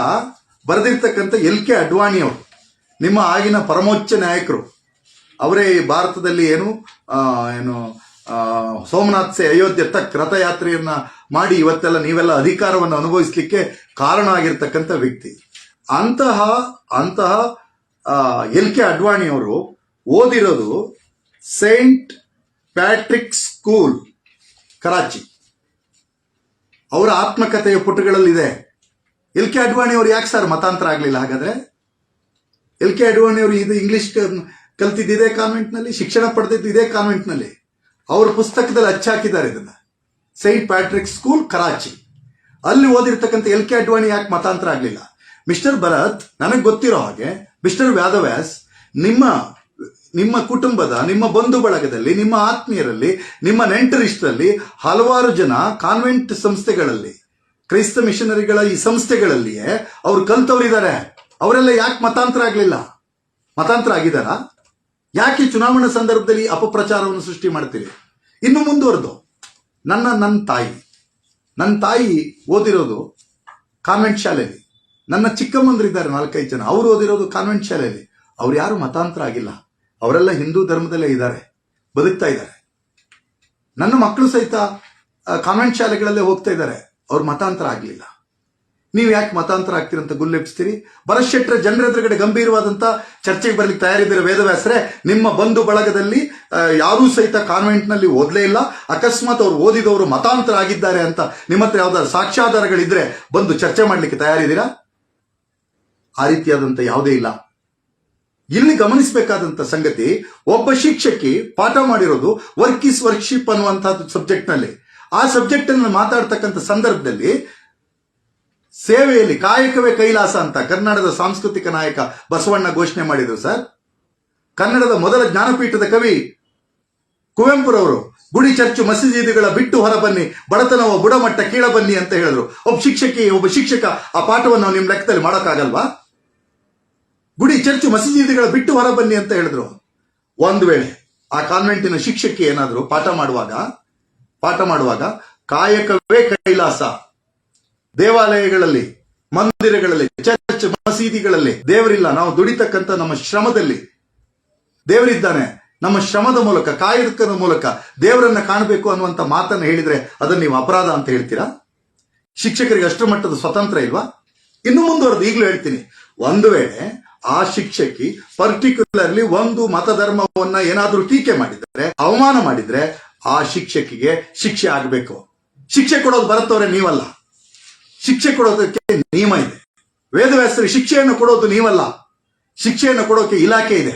ಬರೆದಿರ್ತಕ್ಕಂಥ ಎಲ್ ಕೆ ಅಡ್ವಾಣಿ ಅವರು, ನಿಮ್ಮ ಆಗಿನ ಪರಮೋಚ್ಚ ನಾಯಕರು. ಅವರೇ ಭಾರತದಲ್ಲಿ ಏನು ಏನು ಸೋಮನಾಥ್ ಸೇ ಅಯೋಧ್ಯೆ ತಕ್ ರಥಯಾತ್ರೆಯನ್ನ ಮಾಡಿ ಇವತ್ತೆಲ್ಲ ನೀವೆಲ್ಲ ಅಧಿಕಾರವನ್ನು ಅನುಭವಿಸ್ಲಿಕ್ಕೆ ಕಾರಣ ಆಗಿರ್ತಕ್ಕಂಥ ವ್ಯಕ್ತಿ. ಅಂತಹ ಅಂತಹ ಎಲ್ ಕೆ ಅಡ್ವಾಣಿ ಅವರು ಓದಿರೋದು ಸೇಂಟ್ ಪ್ಯಾಟ್ರಿಕ್ ಸ್ಕೂಲ್, ಕರಾಚಿ. ಅವರ ಆತ್ಮಕಥೆಯ ಪುಟಗಳಲ್ಲಿದೆ. ಎಲ್ ಕೆ ಅಡ್ವಾಣಿ ಅವರು ಯಾಕೆ ಸರ್ ಮತಾಂತರ ಆಗಲಿಲ್ಲ? ಹಾಗಾದ್ರೆ ಎಲ್ ಕೆ ಅಡ್ವಾಣಿ ಅವರು ಇದು ಇಂಗ್ಲಿಷ್ ಕಲ್ತಿದ್ದು ಇದೇ ಕಾನ್ವೆಂಟ್ನಲ್ಲಿ ಶಿಕ್ಷಣ ಪಡೆದಿದ್ದು ಇದೇ ಕಾನ್ವೆಂಟ್ನಲ್ಲಿ ಅವ್ರ ಪುಸ್ತಕದಲ್ಲಿ ಹಚ್ಚಾಕಿದ್ದಾರೆ ಇದನ್ನ. ಸೈಂಟ್ ಪ್ಯಾಟ್ರಿಕ್ ಸ್ಕೂಲ್ ಕರಾಚಿ ಅಲ್ಲಿ ಓದಿರ್ತಕ್ಕಂಥ ಎಲ್ ಕೆ ಅಡ್ವಾಣಿ ಯಾಕೆ ಮತಾಂತರ ಆಗಲಿಲ್ಲ? ಮಿಸ್ಟರ್ ಭರತ್ ನನಗೆ ಗೊತ್ತಿರೋ ಹಾಗೆ ಮಿಸ್ಟರ್ ವ್ಯಾದವ್ಯಾಸ್ ನಿಮ್ಮ ನಿಮ್ಮ ಕುಟುಂಬದ, ನಿಮ್ಮ ಬಂಧು ಬಳಗದಲ್ಲಿ, ನಿಮ್ಮ ಆತ್ಮೀಯರಲ್ಲಿ, ನಿಮ್ಮ ನೆಂಟರಿಷ್ಟರಲ್ಲಿ ಹಲವಾರು ಜನ ಕಾನ್ವೆಂಟ್ ಸಂಸ್ಥೆಗಳಲ್ಲಿ, ಕ್ರೈಸ್ತ ಮಿಷನರಿಗಳ ಈ ಸಂಸ್ಥೆಗಳಲ್ಲಿಯೇ ಅವ್ರು ಕಲ್ತವರಿದ್ದಾರೆ. ಅವರೆಲ್ಲ ಯಾಕೆ ಮತಾಂತರ ಆಗಲಿಲ್ಲ? ಮತಾಂತರ ಆಗಿದಾರಾ ಯಾಕೆ ಚುನಾವಣಾ ಸಂದರ್ಭದಲ್ಲಿ ಅಪಪ್ರಚಾರವನ್ನು ಸೃಷ್ಟಿ ಮಾಡ್ತೀರಿ? ಇನ್ನು ಮುಂದುವರೆದು. ನನ್ನ ನನ್ನ ತಾಯಿ. ನನ್ನ ತಾಯಿ ಓದಿರೋದು ಕಾನ್ವೆಂಟ್ ಶಾಲೆಯಲ್ಲಿ. ನನ್ನ ಚಿಕ್ಕಮ್ಮಂದ್ರಿದ್ದಾರೆ ನಾಲ್ಕೈದು ಜನ. ಅವರು ಓದಿರೋದು ಕಾನ್ವೆಂಟ್ ಶಾಲೆಯಲ್ಲಿ. ಅವ್ರು ಯಾರು ಮತಾಂತರ ಆಗಿಲ್ಲ. ಅವರೆಲ್ಲ ಹಿಂದೂ ಧರ್ಮದಲ್ಲೇ ಇದ್ದಾರೆ. ಬದುಕ್ತಾ ಇದ್ದಾರೆ. ನನ್ನ ಮಕ್ಕಳು ಸಹಿತ ಕಾನ್ವೆಂಟ್ ಶಾಲೆಗಳಲ್ಲೇ ಹೋಗ್ತಾ ಇದ್ದಾರೆ. ಅವ್ರ ಮತಾಂತರ ಆಗಲಿಲ್ಲ. ನೀವು ಯಾಕೆ ಮತಾಂತರ ಆಗ್ತೀರಿ ಅಂತ ಗುಲ್ಲೆಬ್ಸ್ತೀರಿ ಭರತ್ ಶೆಟ್ಟರ್ ಜನರ ಎದುರುಗಡೆ ಗಂಭೀರವಾದಂತಹ ಚರ್ಚೆಗೆ ಬರಲಿಕ್ಕೆ ತಯಾರಿದ್ದೀರ ವೇದವ್ಯಾಸರೇ. ನಿಮ್ಮ ಬಂಧು ಬಳಗದಲ್ಲಿ ಯಾರೂ ಸಹಿತ ಕಾನ್ವೆಂಟ್ನಲ್ಲಿ ಓದ್ಲೇ ಇಲ್ಲ. ಅಕಸ್ಮಾತ್ ಅವ್ರು ಓದಿದವರು ಮತಾಂತರ ಆಗಿದ್ದಾರೆ ಅಂತ ನಿಮ್ಮ ಹತ್ರ ಯಾವ್ದಾದ್ರು ಸಾಕ್ಷ್ಯಾಧಾರಗಳಿದ್ರೆ ಬಂದು ಚರ್ಚೆ ಮಾಡಲಿಕ್ಕೆ ತಯಾರಿದ್ದೀರಾ ಆ ರೀತಿಯಾದಂತ ಯಾವುದೇ ಇಲ್ಲ. ಇಲ್ಲಿ ಗಮನಿಸಬೇಕಾದಂತ ಸಂಗತಿ, ಒಬ್ಬ ಶಿಕ್ಷಕಿ ಪಾಠ ಮಾಡಿರೋದು ವರ್ಕ್ ಇಸ್ ವರ್ಕ್ಶಿಪ್ ಸಬ್ಜೆಕ್ಟ್ನಲ್ಲಿ ಆ ಸಬ್ಜೆಕ್ಟ್ ಅನ್ನು ಮಾತಾಡ್ತಕ್ಕಂಥ ಸಂದರ್ಭದಲ್ಲಿ ಸೇವೆಯಲ್ಲಿ ಕಾಯಕವೇ ಕೈಲಾಸ ಅಂತ ಕನ್ನಡದ ಸಾಂಸ್ಕೃತಿಕ ನಾಯಕ ಬಸವಣ್ಣ ಘೋಷಣೆ ಮಾಡಿದರು, ಸರ್. ಕನ್ನಡದ ಮೊದಲ ಜ್ಞಾನಪೀಠದ ಕವಿ ಕುವೆಂಪುರವರು, ಗುಡಿ ಚರ್ಚು ಮಸೀದಿಗಳ ಬಿಟ್ಟು ಹೊರಬನ್ನಿ, ಬಡತನವ ಬುಡಮಟ್ಟ ಕೀಳ ಬನ್ನಿ ಅಂತ ಹೇಳಿದ್ರು. ಒಬ್ಬ ಶಿಕ್ಷಕಿ, ಒಬ್ಬ ಶಿಕ್ಷಕ, ಆ ಪಾಠವನ್ನು ನಾವು ನಿಮ್ ಲೆಕ್ಕದಲ್ಲಿ ಮಾಡೋಕ್ಕಾಗಲ್ವಾ? ಗುಡಿ ಚರ್ಚು ಮಸೀದಿಗಳ ಬಿಟ್ಟು ಹೊರಬನ್ನಿ ಅಂತ ಹೇಳಿದ್ರು. ಒಂದು ವೇಳೆ ಆ ಕಾನ್ವೆಂಟಿನ ಶಿಕ್ಷಕಿ ಏನಾದರೂ ಪಾಠ ಮಾಡುವಾಗ ಪಾಠ ಮಾಡುವಾಗ ಕಾಯಕವೇ ಕೈಲಾಸ ದೇವಾಲಯಗಳಲ್ಲಿ, ಮಂದಿರಗಳಲ್ಲಿ, ಚರ್ಚ್, ಮಸೀದಿಗಳಲ್ಲಿ ದೇವರಿಲ್ಲ. ನಾವು ದುಡಿತಕ್ಕಂತ ನಮ್ಮ ಶ್ರಮದಲ್ಲಿ ದೇವರಿದ್ದಾನೆ. ನಮ್ಮ ಶ್ರಮದ ಮೂಲಕ ಕಾಯಕದ ಮೂಲಕ ದೇವರನ್ನ ಕಾಣಬೇಕು ಅನ್ನುವಂತ ಮಾತನ್ನ ಹೇಳಿದ್ರೆ ಅದನ್ನ ನೀವು ಅಪರಾಧ ಅಂತ ಹೇಳ್ತೀರಾ? ಶಿಕ್ಷಕರಿಗೆ ಅಷ್ಟು ಮಟ್ಟದ ಸ್ವತಂತ್ರ ಇಲ್ವಾ? ಇನ್ನು ಮುಂದುವರೆದು ಈಗಲೂ ಹೇಳ್ತೀನಿ. ಒಂದು ವೇಳೆ ಆ ಶಿಕ್ಷಕಿ ಪರ್ಟಿಕ್ಯುಲರ್ಲಿ ಒಂದು ಮತಧರ್ಮವನ್ನ ಏನಾದರೂ ಟೀಕೆ ಮಾಡಿದ್ರೆ, ಅವಮಾನ ಮಾಡಿದ್ರೆ ಆ ಶಿಕ್ಷಕಿಗೆ ಶಿಕ್ಷೆ ಆಗಬೇಕು. ಶಿಕ್ಷೆ ಕೊಡೋದು ಬರುತ್ತವ್ರೆ ನೀವಲ್ಲ. ಶಿಕ್ಷೆ ಕೊಡೋದಕ್ಕೆ ನಿಯಮ ಇದೆ. ವೇದವ್ಯಾಸರಿಗೆ ಶಿಕ್ಷೆಯನ್ನು ಕೊಡೋದು ನೀವಲ್ಲ. ಶಿಕ್ಷೆಯನ್ನು ಕೊಡೋಕೆ ಇಲಾಖೆ ಇದೆ.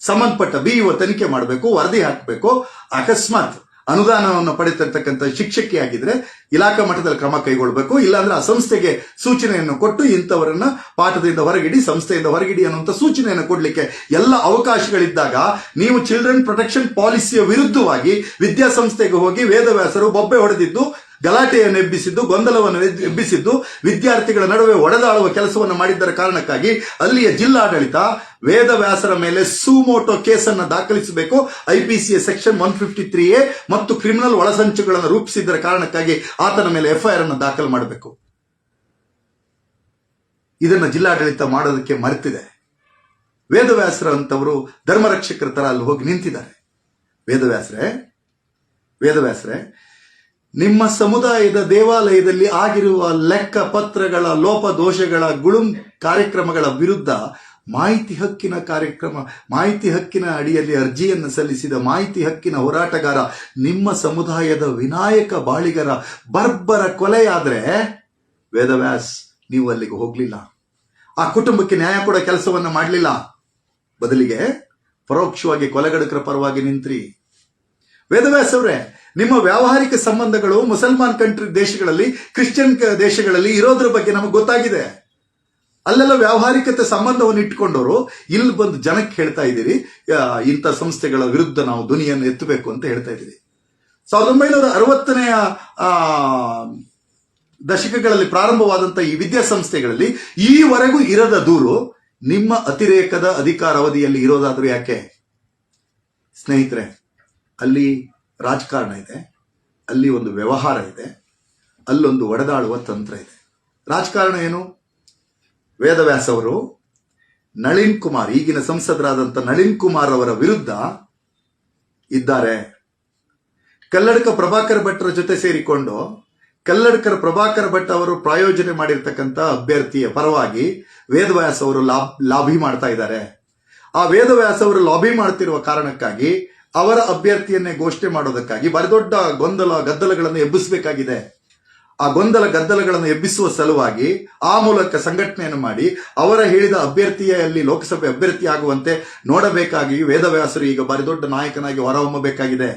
ಸಂಬಂಧಪಟ್ಟ ಬಿಇಒ ತನಿಖೆ ಮಾಡಬೇಕು, ವರದಿ ಹಾಕಬೇಕು. ಅಕಸ್ಮಾತ್ ಅನುದಾನವನ್ನು ಪಡೆತಿರ್ತಕ್ಕಂಥ ಶಿಕ್ಷಕಿ ಆಗಿದ್ರೆ ಇಲಾಖಾ ಮಟ್ಟದಲ್ಲಿ ಕ್ರಮ ಕೈಗೊಳ್ಳಬೇಕು. ಇಲ್ಲಾಂದ್ರೆ ಆ ಸಂಸ್ಥೆಗೆ ಸೂಚನೆಯನ್ನು ಕೊಟ್ಟು ಇಂಥವರನ್ನ ಪಾಠದಿಂದ ಹೊರಗಿಡಿ, ಸಂಸ್ಥೆಯಿಂದ ಹೊರಗಿಡಿ ಅನ್ನುವಂಥ ಸೂಚನೆಯನ್ನು ಕೊಡಲಿಕ್ಕೆ ಎಲ್ಲ ಅವಕಾಶಗಳಿದ್ದಾಗ ನೀವು ಚಿಲ್ಡ್ರನ್ ಪ್ರೊಟೆಕ್ಷನ್ ಪಾಲಿಸಿಯ ವಿರುದ್ಧವಾಗಿ ವಿದ್ಯಾಸಂಸ್ಥೆಗೆ ಹೋಗಿ ವೇದವ್ಯಾಸರು ಬೊಬ್ಬೆ ಹೊಡೆದಿದ್ದು ಗಲಾಟೆಯನ್ನು ಎಬ್ಬಿಸಿದ್ದು, ಗೊಂದಲವನ್ನು ಎಬ್ಬಿಸಿದ್ದು, ವಿದ್ಯಾರ್ಥಿಗಳ ನಡುವೆ ಒಡೆದಾಡುವ ಕೆಲಸವನ್ನು ಮಾಡಿದ್ದರ ಕಾರಣಕ್ಕಾಗಿ ಅಲ್ಲಿಯ ಜಿಲ್ಲಾಡಳಿತ ವೇದವ್ಯಾಸರ ಮೇಲೆ ಸುಮೋಟೋ ಕೇಸನ್ನು ದಾಖಲಿಸಬೇಕು. ಐಪಿಸಿಯ section one fifty three A ಮತ್ತು ಕ್ರಿಮಿನಲ್ ಒಳಸಂಚುಗಳನ್ನು ರೂಪಿಸಿದ್ದರ ಕಾರಣಕ್ಕಾಗಿ ಆತನ ಮೇಲೆ ಎಫ್ಐಆರ್ ಅನ್ನು ದಾಖಲು ಮಾಡಬೇಕು. ಇದನ್ನ ಜಿಲ್ಲಾಡಳಿತ ಮಾಡೋದಕ್ಕೆ ಮರೆತಿದೆ. ವೇದವ್ಯಾಸರ ಅಂತವರು ಧರ್ಮರಕ್ಷಕರ ತರ ಅಲ್ಲಿ ಹೋಗಿ ನಿಂತಿದ್ದಾರೆ. ವೇದವ್ಯಾಸರೇ ವೇದವ್ಯಾಸರೇ ನಿಮ್ಮ ಸಮುದಾಯದ ದೇವಾಲಯದಲ್ಲಿ ಆಗಿರುವ ಲೆಕ್ಕ ಪತ್ರಗಳ ಲೋಪದೋಷಗಳ, ಗುಳುಂ ಕಾರ್ಯಕ್ರಮಗಳ ವಿರುದ್ಧ ಮಾಹಿತಿ ಹಕ್ಕಿನ ಕಾರ್ಯಕ್ರಮ, ಮಾಹಿತಿ ಹಕ್ಕಿನ ಅಡಿಯಲ್ಲಿ ಅರ್ಜಿಯನ್ನು ಸಲ್ಲಿಸಿದ ಮಾಹಿತಿ ಹಕ್ಕಿನ ಹೋರಾಟಗಾರ, ನಿಮ್ಮ ಸಮುದಾಯದ ವಿನಾಯಕ ಬಾಳಿಗರ ಬರ್ಬರ ಕೊಲೆಯಾದ್ರೆ ವೇದವ್ಯಾಸ್, ನೀವು ಅಲ್ಲಿಗೆ ಹೋಗ್ಲಿಲ್ಲ. ಆ ಕುಟುಂಬಕ್ಕೆ ನ್ಯಾಯ ಕೊಡೋ ಕೆಲಸವನ್ನ ಮಾಡಲಿಲ್ಲ. ಬದಲಿಗೆ ಪರೋಕ್ಷವಾಗಿ ಕೊಲೆಗಡಕರ ಪರವಾಗಿ ನಿಂತ್ರಿ. ವೇದವ್ಯಾಸ್ ಅವರೇ ನಿಮ್ಮ ವ್ಯಾವಹಾರಿಕ ಸಂಬಂಧಗಳು ಮುಸಲ್ಮಾನ್ ಕಂಟ್ರಿ ದೇಶಗಳಲ್ಲಿ, ಕ್ರಿಶ್ಚಿಯನ್ ದೇಶಗಳಲ್ಲಿ ಇರೋದ್ರ ಬಗ್ಗೆ ನಮಗೆ ಗೊತ್ತಾಗಿದೆ. ಅಲ್ಲೆಲ್ಲ ವ್ಯಾವಹಾರಿಕತೆ ಸಂಬಂಧವನ್ನು ಇಟ್ಕೊಂಡವರು, ಇಲ್ಲಿ ಬಂದು ಜನಕ್ಕೆ ಹೇಳ್ತಾ ಇದ್ದೀರಿ ಇಂಥ ಸಂಸ್ಥೆಗಳ ವಿರುದ್ಧ ನಾವು ಧ್ವನಿಯನ್ನು ಎತ್ತಬೇಕು ಅಂತ ಹೇಳ್ತಾ ಇದ್ದೀರಿ. ಸಾವಿರದ ಒಂಬೈನೂರ ಅರವತ್ತನೆಯ ದಶಕಗಳಲ್ಲಿ ಪ್ರಾರಂಭವಾದಂಥ ಈ ವಿದ್ಯಾಸಂಸ್ಥೆಗಳಲ್ಲಿ ಈವರೆಗೂ ಇರದ ದೂರು ನಿಮ್ಮ ಅತಿರೇಕದ ಅಧಿಕಾರ ಅವಧಿಯಲ್ಲಿ ಇರೋದಾದ್ರೂ ಯಾಕೆ? ಸ್ನೇಹಿತರೆ, ಅಲ್ಲಿ ರಾಜಕಾರಣ ಇದೆ, ಅಲ್ಲಿ ಒಂದು ವ್ಯವಹಾರ ಇದೆ, ಅಲ್ಲೊಂದು ಒಡೆದಾಡುವ ತಂತ್ರ ಇದೆ. ರಾಜಕಾರಣ ಏನು? ವೇದವ್ಯಾಸ ಅವರು, ನಳಿನ್ ಕುಮಾರ್, ಈಗಿನ ಸಂಸದರಾದಂಥ ನಳಿನ್ ಕುಮಾರ್ ಅವರ ವಿರುದ್ಧ ಇದ್ದಾರೆ. ಕಲ್ಲಡಕ ಪ್ರಭಾಕರ್ ಭಟ್ರ ಜೊತೆ ಸೇರಿಕೊಂಡು ಕಲ್ಲಡ್ಕರ್ ಪ್ರಭಾಕರ್ ಭಟ್ ಅವರು ಪ್ರಾಯೋಜನೆ ಮಾಡಿರ್ತಕ್ಕಂಥ ಅಭ್ಯರ್ಥಿಯ ಪರವಾಗಿ ವೇದವ್ಯಾಸ ಅವರು ಲಾಬಿ ಮಾಡ್ತಾ ಇದ್ದಾರೆ. ಆ ವೇದವ್ಯಾಸ ಅವರು ಲಾಬಿ ಮಾಡ್ತಿರುವ ಕಾರಣಕ್ಕಾಗಿ ಅವರ ಅಭ್ಯರ್ಥಿಯನ್ನೇ ಘೋಷಣೆ ಮಾಡೋದಕ್ಕಾಗಿ ಬರದೊಡ್ಡ ಗೊಂದಲ, ಗದ್ದಲಗಳನ್ನು ಎಬ್ಬಿಸಬೇಕಾಗಿದೆ. ಆ ಗೊಂದಲ, ಗದ್ದಲಗಳನ್ನು ಎಬ್ಬಿಸುವ ಸಲುವಾಗಿ ಆ ಮೂಲಕ ಸಂಘಟನೆಯನ್ನು ಮಾಡಿ ಅವರ ಹೇಳಿದ ಅಭ್ಯರ್ಥಿಯಲ್ಲಿ ಲೋಕಸಭೆ ಅಭ್ಯರ್ಥಿ ಆಗುವಂತೆ ನೋಡಬೇಕಾಗಿ ವೇದವ್ಯಾಸರು ಈಗ ಬಾರಿ ದೊಡ್ಡ ನಾಯಕನಾಗಿ ಹೊರಹೊಮ್ಮಬೇಕಾಗಿದೆ.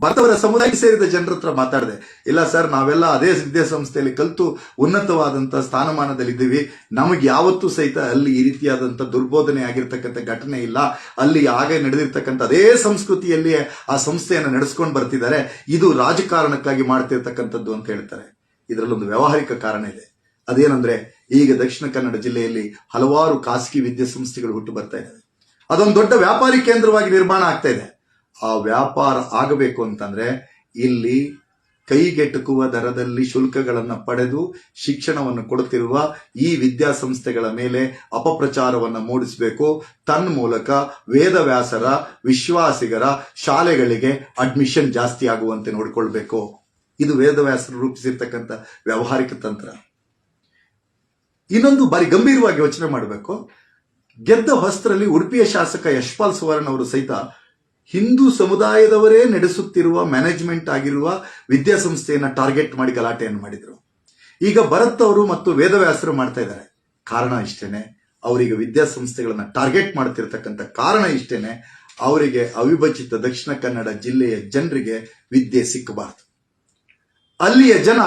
ಭರತವರ ಸಮುದಾಯಕ್ಕೆ ಸೇರಿದ ಜನರ ಹತ್ರ ಮಾತಾಡಿದೆ, ಇಲ್ಲ ಸರ್, ನಾವೆಲ್ಲ ಅದೇ ವಿದ್ಯಾಸಂಸ್ಥೆಯಲ್ಲಿ ಕಲಿತು ಉನ್ನತವಾದಂತಹ ಸ್ಥಾನಮಾನದಲ್ಲಿದ್ದೀವಿ. ನಮಗೆ ಯಾವತ್ತೂ ಸಹಿತ ಅಲ್ಲಿ ಈ ರೀತಿಯಾದಂಥ ದುರ್ಬೋಧನೆ ಆಗಿರ್ತಕ್ಕಂಥ ಘಟನೆ ಇಲ್ಲ. ಅಲ್ಲಿ ಆಗ ನಡೆದಿರ್ತಕ್ಕಂಥ ಅದೇ ಸಂಸ್ಕೃತಿಯಲ್ಲಿ ಆ ಸಂಸ್ಥೆಯನ್ನು ನಡೆಸ್ಕೊಂಡು ಬರ್ತಿದ್ದಾರೆ. ಇದು ರಾಜಕಾರಣಕ್ಕಾಗಿ ಮಾಡ್ತಿರ್ತಕ್ಕಂಥದ್ದು ಅಂತ ಹೇಳ್ತಾರೆ. ಇದರಲ್ಲೊಂದು ವ್ಯಾವಹಾರಿಕ ಕಾರಣ ಇದೆ. ಅದೇನಂದ್ರೆ, ಈಗ ದಕ್ಷಿಣ ಕನ್ನಡ ಜಿಲ್ಲೆಯಲ್ಲಿ ಹಲವಾರು ಖಾಸಗಿ ವಿದ್ಯಾಸಂಸ್ಥೆಗಳು ಹುಟ್ಟು ಬರ್ತಾ ಇದ್ದಾವೆ. ಅದೊಂದು ದೊಡ್ಡ ವ್ಯಾಪಾರಿ ಕೇಂದ್ರವಾಗಿ ನಿರ್ಮಾಣ ಆಗ್ತಾ ಇದೆ. ಆ ವ್ಯಾಪಾರ ಆಗಬೇಕು ಅಂತಂದ್ರೆ ಇಲ್ಲಿ ಕೈಗೆಟುಕುವ ದರದಲ್ಲಿ ಶುಲ್ಕಗಳನ್ನು ಪಡೆದು ಶಿಕ್ಷಣವನ್ನು ಕೊಡುತ್ತಿರುವ ಈ ವಿದ್ಯಾಸಂಸ್ಥೆಗಳ ಮೇಲೆ ಅಪಪ್ರಚಾರವನ್ನು ಮೂಡಿಸಬೇಕು. ತನ್ಮೂಲಕ ವೇದವ್ಯಾಸರ, ವಿಶ್ವಾಸಿಗರ ಶಾಲೆಗಳಿಗೆ ಅಡ್ಮಿಷನ್ ಜಾಸ್ತಿ ಆಗುವಂತೆ ನೋಡಿಕೊಳ್ಬೇಕು. ಇದು ವೇದವ್ಯಾಸರು ರೂಪಿಸಿರ್ತಕ್ಕಂಥ ವ್ಯಾವಹಾರಿಕ ತಂತ್ರ. ಇನ್ನೊಂದು ಬಾರಿ ಗಂಭೀರವಾಗಿ ಯೋಚನೆ ಮಾಡಬೇಕು. ಗೆದ್ದ ಹೊಸ್ತರಲ್ಲಿ ಉಡುಪಿಯ ಶಾಸಕ ಯಶ್ಪಾಲ್ ಸುವರ್ಣ ಅವರು ಸಹಿತ ಹಿಂದೂ ಸಮುದಾಯದವರೇ ನಡೆಸುತ್ತಿರುವ ಮ್ಯಾನೇಜ್ಮೆಂಟ್ ಆಗಿರುವ ವಿದ್ಯಾಸಂಸ್ಥೆಯನ್ನು ಟಾರ್ಗೆಟ್ ಮಾಡಿ ಗಲಾಟೆಯನ್ನು ಮಾಡಿದರು. ಈಗ ಭರತ್ ಅವರು ಮತ್ತು ವೇದವ್ಯಾಸರು ಮಾಡ್ತಾ ಇದ್ದಾರೆ. ಕಾರಣ ಇಷ್ಟೇನೆ, ಅವರಿಗೆ ವಿದ್ಯಾಸಂಸ್ಥೆಗಳನ್ನು ಟಾರ್ಗೆಟ್ ಮಾಡ್ತಿರ್ತಕ್ಕಂಥ ಕಾರಣ ಇಷ್ಟೇನೆ, ಅವರಿಗೆ ಅವಿಭಜಿತ ದಕ್ಷಿಣ ಕನ್ನಡ ಜಿಲ್ಲೆಯ ಜನರಿಗೆ ವಿದ್ಯೆ ಸಿಕ್ಕಬಾರದು. ಅಲ್ಲಿಯ ಜನ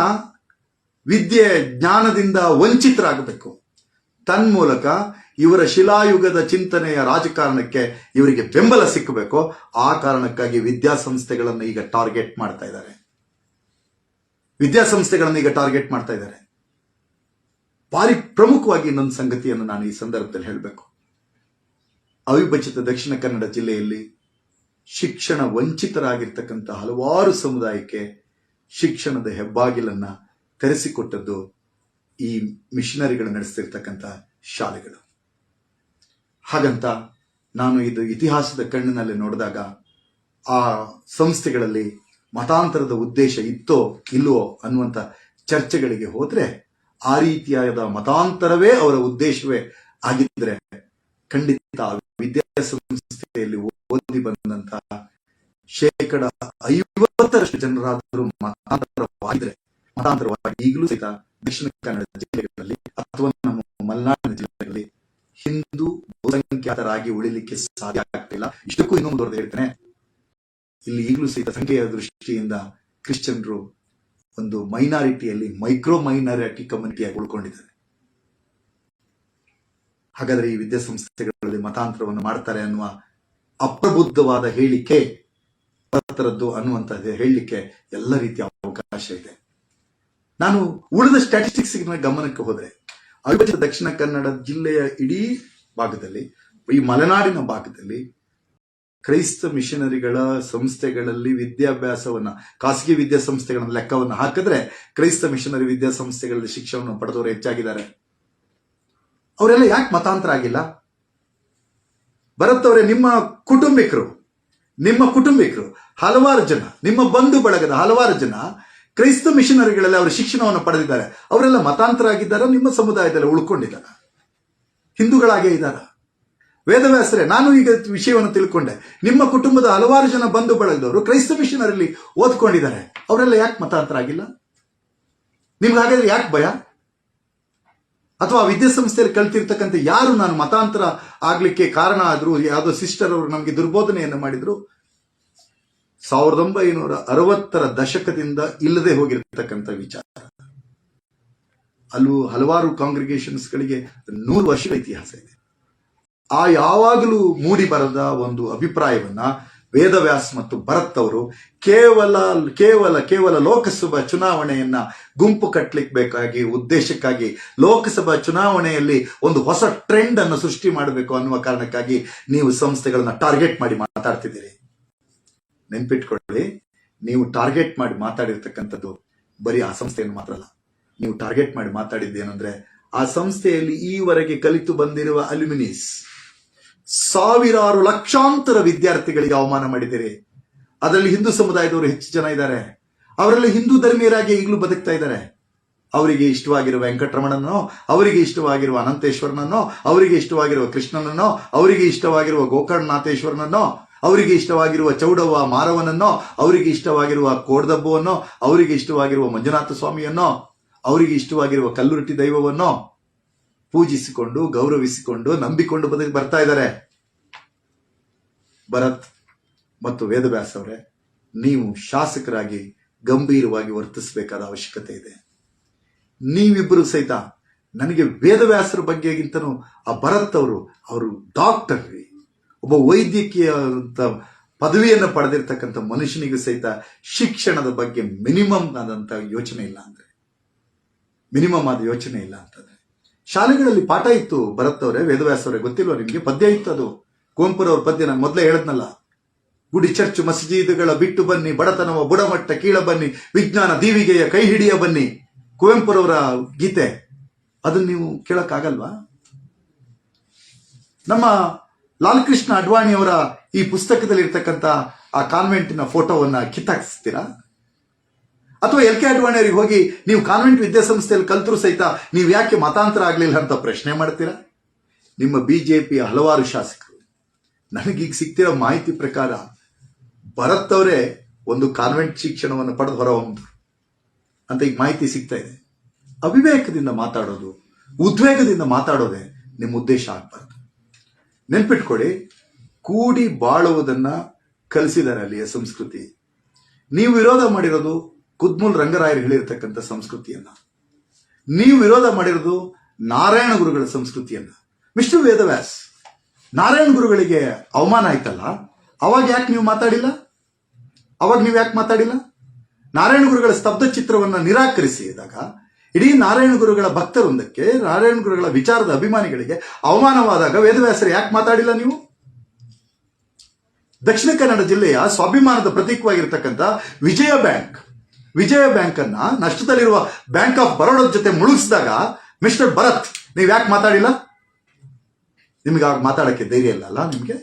ವಿದ್ಯೆ ಜ್ಞಾನದಿಂದ ವಂಚಿತರಾಗಬೇಕು. ತನ್ಮೂಲಕ ಇವರ ಶಿಲಾಯುಗದ ಚಿಂತನೆಯ ರಾಜಕಾರಣಕ್ಕೆ ಇವರಿಗೆ ಬೆಂಬಲ ಸಿಕ್ಕಬೇಕು. ಆ ಕಾರಣಕ್ಕಾಗಿ ವಿದ್ಯಾಸಂಸ್ಥೆಗಳನ್ನು ಈಗ ಟಾರ್ಗೆಟ್ ಮಾಡ್ತಾ ಇದ್ದಾರೆ. ವಿದ್ಯಾಸಂಸ್ಥೆಗಳನ್ನು ಈಗ ಟಾರ್ಗೆಟ್ ಮಾಡ್ತಾ ಇದ್ದಾರೆ. ಭಾರಿ ಪ್ರಮುಖವಾಗಿ ಇನ್ನೊಂದು ಸಂಗತಿಯನ್ನು ನಾನು ಈ ಸಂದರ್ಭದಲ್ಲಿ ಹೇಳಬೇಕು. ಅವಿಭಜಿತ ದಕ್ಷಿಣ ಕನ್ನಡ ಜಿಲ್ಲೆಯಲ್ಲಿ ಶಿಕ್ಷಣ ವಂಚಿತರಾಗಿರ್ತಕ್ಕಂಥ ಹಲವಾರು ಸಮುದಾಯಕ್ಕೆ ಶಿಕ್ಷಣದ ಹೆಬ್ಬಾಗಿಲನ್ನು ತೆರೆಸಿಕೊಟ್ಟದ್ದು ಈ ಮಿಷನರಿಗಳು ನಡೆಸ್ತಿರ್ತಕ್ಕಂಥ ಶಾಲೆಗಳು. ಹಾಗಂತ ನಾನು ಇದು ಇತಿಹಾಸದ ಕಣ್ಣಿನಲ್ಲಿ ನೋಡಿದಾಗ ಆ ಸಂಸ್ಥೆಗಳಲ್ಲಿ ಮತಾಂತರದ ಉದ್ದೇಶ ಇತ್ತೋ ಇಲ್ಲವೋ ಅನ್ನುವಂಥ ಚರ್ಚೆಗಳಿಗೆ ಹೋದ್ರೆ ಆ ರೀತಿಯಾದ ಮತಾಂತರವೇ ಅವರ ಉದ್ದೇಶವೇ ಆಗಿದ್ರೆ ಖಂಡಿತ ವಿದ್ಯಾ ವಿದ್ಯಾಸಂಸ್ಥೆಯಲ್ಲಿ ಓದಿ ಬಂದಂತಹ ಶೇಕಡ ಐವತ್ತರಷ್ಟು ಜನರಾದರೂ ಮತಾಂತರವಾಗಿದ್ರೆ, ಮತಾಂತರವಾಗಿ ಈಗಲೂ ಸಹಿತ ದಕ್ಷಿಣ ಕನ್ನಡ ಜಿಲ್ಲೆಗಳಲ್ಲಿ ಅಥವಾ ನಮ್ಮ ಹಿಂದೂ ಬಹುಸಂಖ್ಯಾತರಾಗಿ ಉಳಿಲಿಕ್ಕೆ ಸಾಧ್ಯ ಆಗ್ತಿಲ್ಲ. ಇಷ್ಟಕ್ಕೂ ಇನ್ನೊಂದು ಮುಂದುವರೆದು ಹೇಳ್ತೇನೆ. ಇಲ್ಲಿ ಈಗಲೂ ಸಹಿತ ಸಂಖ್ಯೆಯ ದೃಷ್ಟಿಯಿಂದ ಕ್ರಿಶ್ಚಿಯನ್ರು ಒಂದು ಮೈನಾರಿಟಿಯಲ್ಲಿ ಮೈಕ್ರೋ ಮೈನಾರಿಟಿ ಕಮ್ಯುನಿಟಿಯಾಗಿ ಉಳ್ಕೊಂಡಿದ್ದಾರೆ. ಹಾಗಾದ್ರೆ ಈ ವಿದ್ಯಾಸಂಸ್ಥೆಗಳಲ್ಲಿ ಮತಾಂತರವನ್ನು ಮಾಡ್ತಾರೆ ಅನ್ನುವ ಅಪ್ರಬುದ್ಧವಾದ ಹೇಳಿಕೆ ಪತ್ರದ್ದು ಅನ್ನುವಂತ ಹೇಳಲಿಕ್ಕೆ ಎಲ್ಲ ರೀತಿಯ ಅವಕಾಶ ಇದೆ. ನಾನು ಉಳಿದ ಸ್ಟ್ಯಾಟಿಸ್ಟಿಕ್ಸ್ ಗಮನಕ್ಕೆ ಹೋದ್ರೆ ಅವಿಭಜಿತ ದಕ್ಷಿಣ ಕನ್ನಡ ಜಿಲ್ಲೆಯ ಇಡೀ ಭಾಗದಲ್ಲಿ, ಈ ಮಲೆನಾಡಿನ ಭಾಗದಲ್ಲಿ ಕ್ರೈಸ್ತ ಮಿಷನರಿಗಳ ಸಂಸ್ಥೆಗಳಲ್ಲಿ ವಿದ್ಯಾಭ್ಯಾಸವನ್ನ, ಖಾಸಗಿ ವಿದ್ಯಾಸಂಸ್ಥೆಗಳ ಲೆಕ್ಕವನ್ನು ಹಾಕಿದ್ರೆ ಕ್ರೈಸ್ತ ಮಿಷನರಿ ವಿದ್ಯಾಸಂಸ್ಥೆಗಳಲ್ಲಿ ಶಿಕ್ಷಣವನ್ನು ಪಡೆದವರು ಹೆಚ್ಚಾಗಿದ್ದಾರೆ. ಅವರೆಲ್ಲ ಯಾಕೆ ಮತಾಂತರ ಆಗಿಲ್ಲ? ಭರತ್ ನಿಮ್ಮ ಕುಟುಂಬಿಕರು ನಿಮ್ಮ ಕುಟುಂಬಿಕರು, ಹಲವಾರು ಜನ, ನಿಮ್ಮ ಬಂಧು ಬಳಗದ ಹಲವಾರು ಜನ ಕ್ರೈಸ್ತ ಮಿಷನರಿಗಳಲ್ಲಿ ಅವರು ಶಿಕ್ಷಣವನ್ನು ಪಡೆದಿದ್ದಾರೆ. ಅವರೆಲ್ಲ ಮತಾಂತರ ಆಗಿದ್ದಾರ ನಿಮ್ಮ ಸಮುದಾಯದಲ್ಲಿ ಉಳ್ಕೊಂಡಿದ್ದಾರೆ. ಹಿಂದೂಗಳಾಗೇ ಇದ್ದಾರ. ವೇದವ್ಯಾಸರೇ, ನಾನು ಈಗ ವಿಷಯವನ್ನು ತಿಳ್ಕೊಂಡೆ. ನಿಮ್ಮ ಕುಟುಂಬದ ಹಲವಾರು ಜನ ಬಂಧು ಬಳಗದವರು ಕ್ರೈಸ್ತ ಮಿಷನರಲ್ಲಿ ಓದ್ಕೊಂಡಿದ್ದಾರೆ. ಅವರೆಲ್ಲ ಯಾಕೆ ಮತಾಂತರ ಆಗಿಲ್ಲ ನಿಮ್ಗೆ ಹಾಗಾದ್ರೆ ಯಾಕೆ ಭಯ? ಅಥವಾ ವಿದ್ಯಾಸಂಸ್ಥೆಯಲ್ಲಿ ಕಲ್ತಿರ್ತಕ್ಕಂಥ ಯಾರು ನಾನು ಮತಾಂತರ ಆಗ್ಲಿಕ್ಕೆ ಕಾರಣ ಆದ್ರು, ಯಾವುದೋ ಸಿಸ್ಟರ್ ಅವರು ನಮಗೆ ದುರ್ಬೋಧನೆಯನ್ನು ಮಾಡಿದ್ರು? ಸಾವಿರದ ಒಂಬೈನೂರ ಅರವತ್ತರ ದಶಕದಿಂದ ಇಲ್ಲದೆ ಹೋಗಿರತಕ್ಕಂಥ ವಿಚಾರ. ಅಲ್ಲೂ ಹಲವಾರು ಕಾಂಗ್ರಿಗೇಷನ್ಸ್ಗಳಿಗೆ ನೂರು ವರ್ಷಗಳ ಇತಿಹಾಸ ಇದೆ. ಆ ಯಾವಾಗಲೂ ಮೂಡಿ ಬರದ ಒಂದು ಅಭಿಪ್ರಾಯವನ್ನ ವೇದವ್ಯಾಸ್ ಮತ್ತು ಭರತ್ ಅವರು ಕೇವಲ ಕೇವಲ ಕೇವಲ ಲೋಕಸಭಾ ಚುನಾವಣೆಯನ್ನ ಗುಂಪು ಕಟ್ಟಲಿಕ್ಕೆ ಬೇಕಾಗಿ ಉದ್ದೇಶಕ್ಕಾಗಿ ಲೋಕಸಭಾ ಚುನಾವಣೆಯಲ್ಲಿ ಒಂದು ಹೊಸ ಟ್ರೆಂಡ್ ಅನ್ನು ಸೃಷ್ಟಿ ಮಾಡಬೇಕು ಅನ್ನುವ ಕಾರಣಕ್ಕಾಗಿ ನೀವು ಸಂಸ್ಥೆಗಳನ್ನ ಟಾರ್ಗೆಟ್ ಮಾಡಿ ಮಾತಾಡ್ತಿದ್ದೀರಿ. ನೆನ್ಪಿಟ್ಕೊಳ್ಳಿ. ನೀವು ಟಾರ್ಗೆಟ್ ಮಾಡಿ ಮಾತಾಡಿರ್ತಕ್ಕಂಥದ್ದು ಬರೀ ಆ ಸಂಸ್ಥೆಯನ್ನು ಮಾತ್ರ ಅಲ್ಲ. ನೀವು ಟಾರ್ಗೆಟ್ ಮಾಡಿ ಮಾತಾಡಿದ್ದೇನೆಂದ್ರೆ ಆ ಸಂಸ್ಥೆಯಲ್ಲಿ ಈವರೆಗೆ ಕಲಿತು ಬಂದಿರುವ ಅಲ್ಯುಮಿನೀಸ್ ಸಾವಿರಾರು ಲಕ್ಷಾಂತರ ವಿದ್ಯಾರ್ಥಿಗಳಿಗೆ ಅವಮಾನ ಮಾಡಿದ್ದೀರಿ. ಅದರಲ್ಲಿ ಹಿಂದೂ ಸಮುದಾಯದವರು ಹೆಚ್ಚು ಜನ ಇದ್ದಾರೆ. ಅವರಲ್ಲಿ ಹಿಂದೂ ಧರ್ಮೀಯರಾಗಿ ಈಗಲೂ ಬದುಕ್ತಾ ಇದ್ದಾರೆ. ಅವರಿಗೆ ಇಷ್ಟವಾಗಿರುವ ವೆಂಕಟರಮಣನೋ, ಅವರಿಗೆ ಇಷ್ಟವಾಗಿರುವ ಅನಂತೇಶ್ವರನನ್ನೋ ಅವರಿಗೆ ಇಷ್ಟವಾಗಿರುವ ಕೃಷ್ಣನನ್ನೋ, ಅವರಿಗೆ ಇಷ್ಟವಾಗಿರುವ ಗೋಕರ್ಣನಾಥೇಶ್ವರನನ್ನೋ ಅವರಿಗೆ ಇಷ್ಟವಾಗಿರುವ ಚೌಡವ್ವ ಮಾರವನನ್ನೋ, ಅವರಿಗೆ ಇಷ್ಟವಾಗಿರುವ ಕೋಡ್ದಬ್ಬವನ್ನೋ, ಅವರಿಗೆ ಇಷ್ಟವಾಗಿರುವ ಮಂಜುನಾಥ ಸ್ವಾಮಿಯನ್ನೋ, ಅವರಿಗೆ ಇಷ್ಟವಾಗಿರುವ ಕಲ್ಲುರಟ್ಟಿ ದೈವವನ್ನೋ ಪೂಜಿಸಿಕೊಂಡು, ಗೌರವಿಸಿಕೊಂಡು, ನಂಬಿಕೊಂಡು ಬದುಕಿ ಬರ್ತಾ ಇದ್ದಾರೆ. ಭರತ್ ಮತ್ತು ವೇದವ್ಯಾಸ ಅವರೇ, ನೀವು ಶಾಸಕರಾಗಿ ಗಂಭೀರವಾಗಿ ವರ್ತಿಸಬೇಕಾದ ಅವಶ್ಯಕತೆ ಇದೆ. ನೀವಿಬ್ಬರು ಸಹಿತ ನನಗೆ ವೇದವ್ಯಾಸರ ಬಗ್ಗೆಗಿಂತನೂ ಆ ಭರತ್ ಅವರು ಅವರು ಡಾಕ್ಟರ್ ರೀ ಒಬ್ಬ ವೈದ್ಯಕೀಯ ಪದವಿಯನ್ನು ಪಡೆದಿರ್ತಕ್ಕಂಥ ಮನುಷ್ಯನಿಗೂ ಸಹಿತ ಶಿಕ್ಷಣದ ಬಗ್ಗೆ ಮಿನಿಮಮ್ ಆದಂತ ಯೋಚನೆ ಇಲ್ಲ ಅಂದರೆ. ಮಿನಿಮಮ್ ಆದ ಯೋಚನೆ ಇಲ್ಲ ಅಂತಂದ್ರೆ. ಶಾಲೆಗಳಲ್ಲಿ ಪಾಠ ಇತ್ತು ಭರತ್ ಅವರೇ ವೇದವ್ಯಾಸ ಅವರೇ ಗೊತ್ತಿಲ್ವಾ ನಿಮಗೆ? ಪದ್ಯ ಇತ್ತು ಅದು. ಕುವೆಂಪುರವ್ರ ಪದ್ಯ ನಾನು ಮೊದಲೇ ಹೇಳದ್ನಲ್ಲ. ಗುಡಿ, ಚರ್ಚ್, ಮಸೀದಿಗಳ ಬಿಟ್ಟು ಬನ್ನಿ, ಬಡತನವ, ಬುಡಮಟ್ಟ, ಕೀಳ ಬನ್ನಿ, ವಿಜ್ಞಾನ, ದೀವಿಗೆಯ ಕೈ ಹಿಡಿಯ ಬನ್ನಿ. ಕುವೆಂಪುರವರ ಗೀತೆ. ಅದನ್ನ ನೀವು ಕೇಳಕ್ಕಾಗಲ್ವಾ? ನಮ್ಮ ಲಾಲ್ ಕೃಷ್ಣ ಅಡ್ವಾಣಿಯವರ ಈ ಪುಸ್ತಕದಲ್ಲಿ ಇರ್ತಕ್ಕಂಥ ಆ ಕಾನ್ವೆಂಟಿನ ಫೋಟೋವನ್ನ ಕಿತ್ತಾಕ್ಸ್ತೀರಾ ಅಥವಾ ಎಲ್ ಕೆ ಅಡ್ವಾಣಿಯವರಿಗೆ ಹೋಗಿ ನೀವು ಕಾನ್ವೆಂಟ್ ವಿದ್ಯಾಸಂಸ್ಥೆಯಲ್ಲಿ ಕಲ್ತರೂ ಸಹಿತ ನೀವು ಯಾಕೆ ಮತಾಂತರ ಆಗಲಿಲ್ಲ ಅಂತ ಪ್ರಶ್ನೆ ಮಾಡ್ತೀರಾ? ನಿಮ್ಮ ಬಿಜೆಪಿಯ ಹಲವಾರು ಶಾಸಕರು, ನನಗೀಗ ಸಿಗ್ತಿರೋ ಮಾಹಿತಿ ಪ್ರಕಾರ ಭರತ್ ಅವರೇ ಒಂದು ಕಾನ್ವೆಂಟ್ ಶಿಕ್ಷಣವನ್ನು ಪಡೆದು ಹೊರಹೊಮ್ಮಿದ್ರು ಅಂತ ಈಗ ಮಾಹಿತಿ ಸಿಗ್ತಾ ಇದೆ. ಅವಿವೇಕದಿಂದ ಮಾತಾಡೋದು, ಉದ್ವೇಗದಿಂದ ಮಾತಾಡೋದೇ ನಿಮ್ಮ ಉದ್ದೇಶ ಆಗ್ಬಾರ್ದು. ನೆನ್ಪಿಟ್ಕೊಳ್ಳಿ, ಕೂಡಿ ಬಾಳುವುದನ್ನ ಕಲಿಸಿದ್ದಾರೆ ಅಲ್ಲಿಯ ಸಂಸ್ಕೃತಿ. ನೀವು ವಿರೋಧ ಮಾಡಿರೋದು ಕುದ್ಮೂಲ್ ರಂಗರಾಯರು ಹೇಳಿರ್ತಕ್ಕಂಥ ಸಂಸ್ಕೃತಿಯನ್ನ. ನೀವು ವಿರೋಧ ಮಾಡಿರೋದು ನಾರಾಯಣ ಗುರುಗಳ ಸಂಸ್ಕೃತಿಯನ್ನ. ಮಿಸ್ಟರ್ ವೇದವ್ಯಾಸ್, ನಾರಾಯಣ ಗುರುಗಳಿಗೆ ಅವಮಾನ ಆಯ್ತಲ್ಲ? ಅವಾಗ ಯಾಕೆ ನೀವು ಮಾತಾಡಿಲ್ಲ? ಅವಾಗ ನೀವು ಯಾಕೆ ಮಾತಾಡಿಲ್ಲ? ನಾರಾಯಣ ಗುರುಗಳ ಸ್ತಬ್ಧ ಚಿತ್ರವನ್ನ ನಿರಾಕರಿಸಿದಾಗ ಇಡೀ ನಾರಾಯಣ ಗುರುಗಳ ಭಕ್ತರೊಂದಕ್ಕೆ, ನಾರಾಯಣ ಗುರುಗಳ ವಿಚಾರದ ಅಭಿಮಾನಿಗಳಿಗೆ ಅವಮಾನವಾದಾಗ ವೇದವ್ಯಾಸರು ಯಾಕೆ ಮಾತಾಡಿಲ್ಲ ನೀವು? ದಕ್ಷಿಣ ಕನ್ನಡ ಜಿಲ್ಲೆಯ ಸ್ವಾಭಿಮಾನದ ಪ್ರತೀಕವಾಗಿರ್ತಕ್ಕಂಥ ವಿಜಯ ಬ್ಯಾಂಕ್. ವಿಜಯ ಬ್ಯಾಂಕ್ ಅನ್ನ ನಷ್ಟದಲ್ಲಿರುವ ಬ್ಯಾಂಕ್ ಆಫ್ ಬರೋಡದ ಜೊತೆ ಮುಳುಗಿಸಿದಾಗ, ಮಿಸ್ಟರ್ ಭರತ್, ನೀವು ಯಾಕೆ ಮಾತಾಡಿಲ್ಲ? ನಿಮ್ಗೆ ಆಗ ಮಾತಾಡಕ್ಕೆ ಧೈರ್ಯ ಇಲ್ಲ ಅಲ್ಲ ನಿಮಗೆ?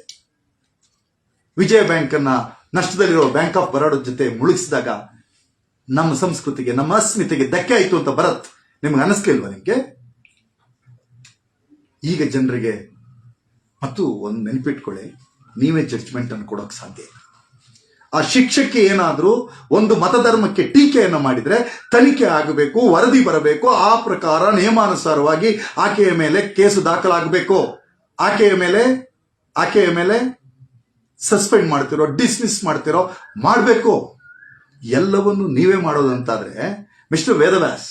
ವಿಜಯ ಬ್ಯಾಂಕ್ ಅನ್ನ ನಷ್ಟದಲ್ಲಿರುವ ಬ್ಯಾಂಕ್ ಆಫ್ ಬರೋಡದ ಜೊತೆ ಮುಳುಗಿಸಿದಾಗ ನಮ್ಮ ಸಂಸ್ಕೃತಿಗೆ, ನಮ್ಮ ಅಸ್ಮಿತೆಗೆ ಧಕ್ಕೆ ಆಯಿತು ಅಂತ ಭರತ್ ನಿಮ್ಗೆ ಅನಿಸ್ಲಿಲ್ವಾ ನಿಮಗೆ? ಈಗ ಜನರಿಗೆ, ಮತ್ತು ಒಂದು ನೆನಪಿಟ್ಕೊಳ್ಳಿ, ನೀವೇ ಜಡ್ಜ್ಮೆಂಟ್ ಅನ್ನು ಕೊಡೋಕೆ ಸಾಧ್ಯ ಆ ಶಿಕ್ಷಕ್ಕೆ ಏನಾದರೂ ಒಂದು ಮತಧರ್ಮಕ್ಕೆ ಟೀಕೆಯನ್ನು ಮಾಡಿದರೆ ತನಿಖೆ ಆಗಬೇಕು, ವರದಿ ಬರಬೇಕು, ಆ ಪ್ರಕಾರ ನಿಯಮಾನುಸಾರವಾಗಿ ಆಕೆಯ ಮೇಲೆ ಕೇಸು ದಾಖಲಾಗಬೇಕು. ಆಕೆಯ ಮೇಲೆ ಆಕೆಯ ಮೇಲೆ ಸಸ್ಪೆಂಡ್ ಮಾಡ್ತಿರೋ ಡಿಸ್ಮಿಸ್ ಮಾಡ್ತಿರೋ, ಮಾಡಬೇಕು. ಎಲ್ಲವನ್ನು ನೀವೇ ಮಾಡೋದಂತಾದ್ರೆ ಮಿಸ್ಟರ್ ವೇದವ್ಯಾಸ್,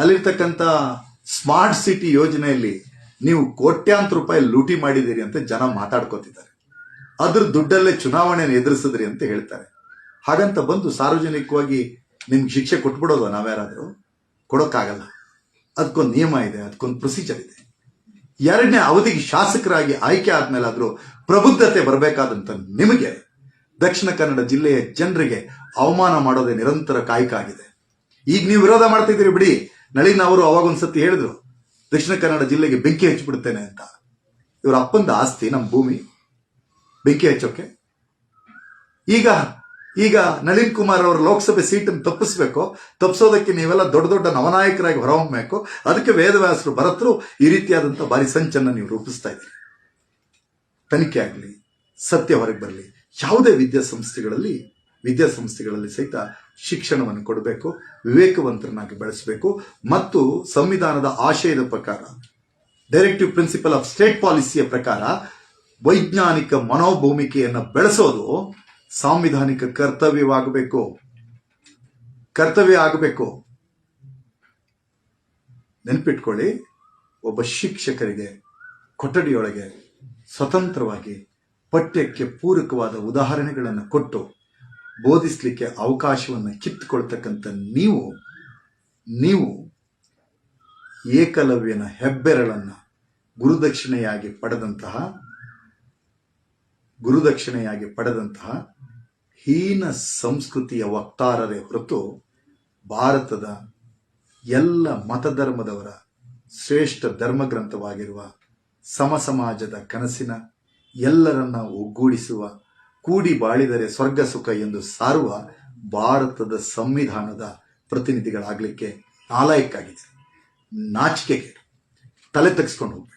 ಅಲ್ಲಿರ್ತಕ್ಕಂಥ ಸ್ಮಾರ್ಟ್ ಸಿಟಿ ಯೋಜನೆಯಲ್ಲಿ ನೀವು ಕೋಟ್ಯಾಂತರ ರೂಪಾಯಿ ಲೂಟಿ ಮಾಡಿದ್ದೀರಿ ಅಂತ ಜನ ಮಾತಾಡ್ಕೋತಿದ್ದಾರೆ. ಅದ್ರ ದುಡ್ಡಲ್ಲೇ ಚುನಾವಣೆಯನ್ನು ಎದುರಿಸಿದ್ರಿ ಅಂತ ಹೇಳ್ತಾರೆ. ಹಾಗಂತ ಬಂದು ಸಾರ್ವಜನಿಕವಾಗಿ ನಿಮ್ಗೆ ಶಿಕ್ಷೆ ಕೊಟ್ಬಿಡೋದು ನಾವ್ಯಾರಾದರೂ? ಕೊಡೋಕ್ಕಾಗಲ್ಲ. ಅದಕ್ಕೊಂದು ನಿಯಮ ಇದೆ ಅದಕ್ಕೊಂದು ಪ್ರೊಸೀಜರ್ ಇದೆ. ಎರಡನೇ, ಅವಧಿಗೆ ಶಾಸಕರಾಗಿ ಆಯ್ಕೆ ಆದ್ಮೇಲಾದರೂ ಪ್ರಬುದ್ಧತೆ ಬರಬೇಕಾದಂತ ನಿಮಗೆ ದಕ್ಷಿಣ ಕನ್ನಡ ಜಿಲ್ಲೆಯ ಜನರಿಗೆ ಅವಮಾನ ಮಾಡೋದೇ ನಿರಂತರ ಕಾಯಕ ಆಗಿದೆ. ಈಗ ನೀವು ವಿರೋಧ ಮಾಡ್ತಿದ್ದೀರಿ ಬಿಡಿ. ನಳಿನ್ ಅವರು ಅವಾಗ ಒಂದ್ಸತಿ ಹೇಳಿದ್ರು, ದಕ್ಷಿಣ ಕನ್ನಡ ಜಿಲ್ಲೆಗೆ ಬೆಂಕಿ ಹಚ್ಚಿಬಿಡ್ತೇನೆ ಅಂತ. ಇವ್ರ ಅಪ್ಪಂದ ಆಸ್ತಿ ನಮ್ಮ ಭೂಮಿ. ಬೆಂಕಿ ಹಚ್ಚೋಕೆ. ಈಗ ಈಗ ನಳಿನ್ ಕುಮಾರ್ ಅವರ ಲೋಕಸಭೆ ಸೀಟನ್ನು ತಪ್ಪಿಸ್ಬೇಕು. ತಪ್ಪಿಸೋದಕ್ಕೆ ನೀವೆಲ್ಲ ದೊಡ್ಡ ದೊಡ್ಡ ನವನಾಯಕರಾಗಿ ಹೊರಹೊಮ್ಮಬೇಕು ಅದಕ್ಕೆ ವೇದವ್ಯಾಸರು ಭರತರು ಈ ರೀತಿಯಾದಂಥ ಬಾರಿ ಸಂಚನ್ನ ನೀವು ರೂಪಿಸ್ತಾ ಇದ್ದೀರಿ. ತನಿಖೆ ಆಗಲಿ, ಸತ್ಯ ಹೊರಗೆ ಬರಲಿ. ಯಾವುದೇ ವಿದ್ಯಾಸಂಸ್ಥೆಗಳಲ್ಲಿ ವಿದ್ಯಾಸಂಸ್ಥೆಗಳಲ್ಲಿ ಸಹಿತ ಶಿಕ್ಷಣವನ್ನು ಕೊಡಬೇಕು, ವಿವೇಕವಂತರನ್ನಾಗಿ ಬೆಳೆಸಬೇಕು. ಮತ್ತು ಸಂವಿಧಾನದ ಆಶಯದ ಪ್ರಕಾರ ಡೈರೆಕ್ಟಿವ್ ಪ್ರಿನ್ಸಿಪಲ್ ಆಫ್ ಸ್ಟೇಟ್ ಪಾಲಿಸಿಯ ಪ್ರಕಾರ ವೈಜ್ಞಾನಿಕ ಮನೋಭೂಮಿಕೆಯನ್ನು ಬೆಳೆಸೋದು ಸಾಂವಿಧಾನಿಕ ಕರ್ತವ್ಯವಾಗಬೇಕು. ಕರ್ತವ್ಯ ಆಗಬೇಕು. ನೆನಪಿಟ್ಕೊಳ್ಳಿ, ಒಬ್ಬ ಶಿಕ್ಷಕರಿಗೆ ಕೊಠಡಿಯೊಳಗೆ ಸ್ವತಂತ್ರವಾಗಿ ಪಠ್ಯಕ್ಕೆ ಪೂರಕವಾದ ಉದಾಹರಣೆಗಳನ್ನು ಕೊಟ್ಟು ಬೋಧಿಸಲಿಕ್ಕೆ ಅವಕಾಶವನ್ನು ಕಿತ್ತುಕೊಳ್ತಕ್ಕಂಥ ನೀವು ನೀವು ಏಕಲವ್ಯನ ಹೆಬ್ಬೆರಳನ್ನು ಗುರುದಕ್ಷಿಣೆಯಾಗಿ ಪಡೆದಂತಹ ಗುರುದಕ್ಷಿಣೆಯಾಗಿ ಪಡೆದಂತಹ ಹೀನ ಸಂಸ್ಕೃತಿಯ ವಕ್ತಾರರೇ ಹೊರತು ಭಾರತದ ಎಲ್ಲ ಮತಧರ್ಮದವರ ಶ್ರೇಷ್ಠ ಧರ್ಮಗ್ರಂಥವಾಗಿರುವ ಸಮಸಮಾಜದ ಕನಸಿನ ಎಲ್ಲರನ್ನ ಒಗ್ಗೂಡಿಸುವ ಕೂಡಿ ಬಾಳಿದರೆ ಸ್ವರ್ಗ ಸುಖ ಎಂದು ಸಾರುವ ಭಾರತದ ಸಂವಿಧಾನದ ಪ್ರತಿನಿಧಿಗಳಾಗಲಿಕ್ಕೆ ನಾಲಾಯಕ್ಕಾಗಿದೆ. ನಾಚಿಕೆಗೆ ತಲೆ ತಗ್ಸ್ಕೊಂಡು ಹೋಗ್ಬೇಡಿ.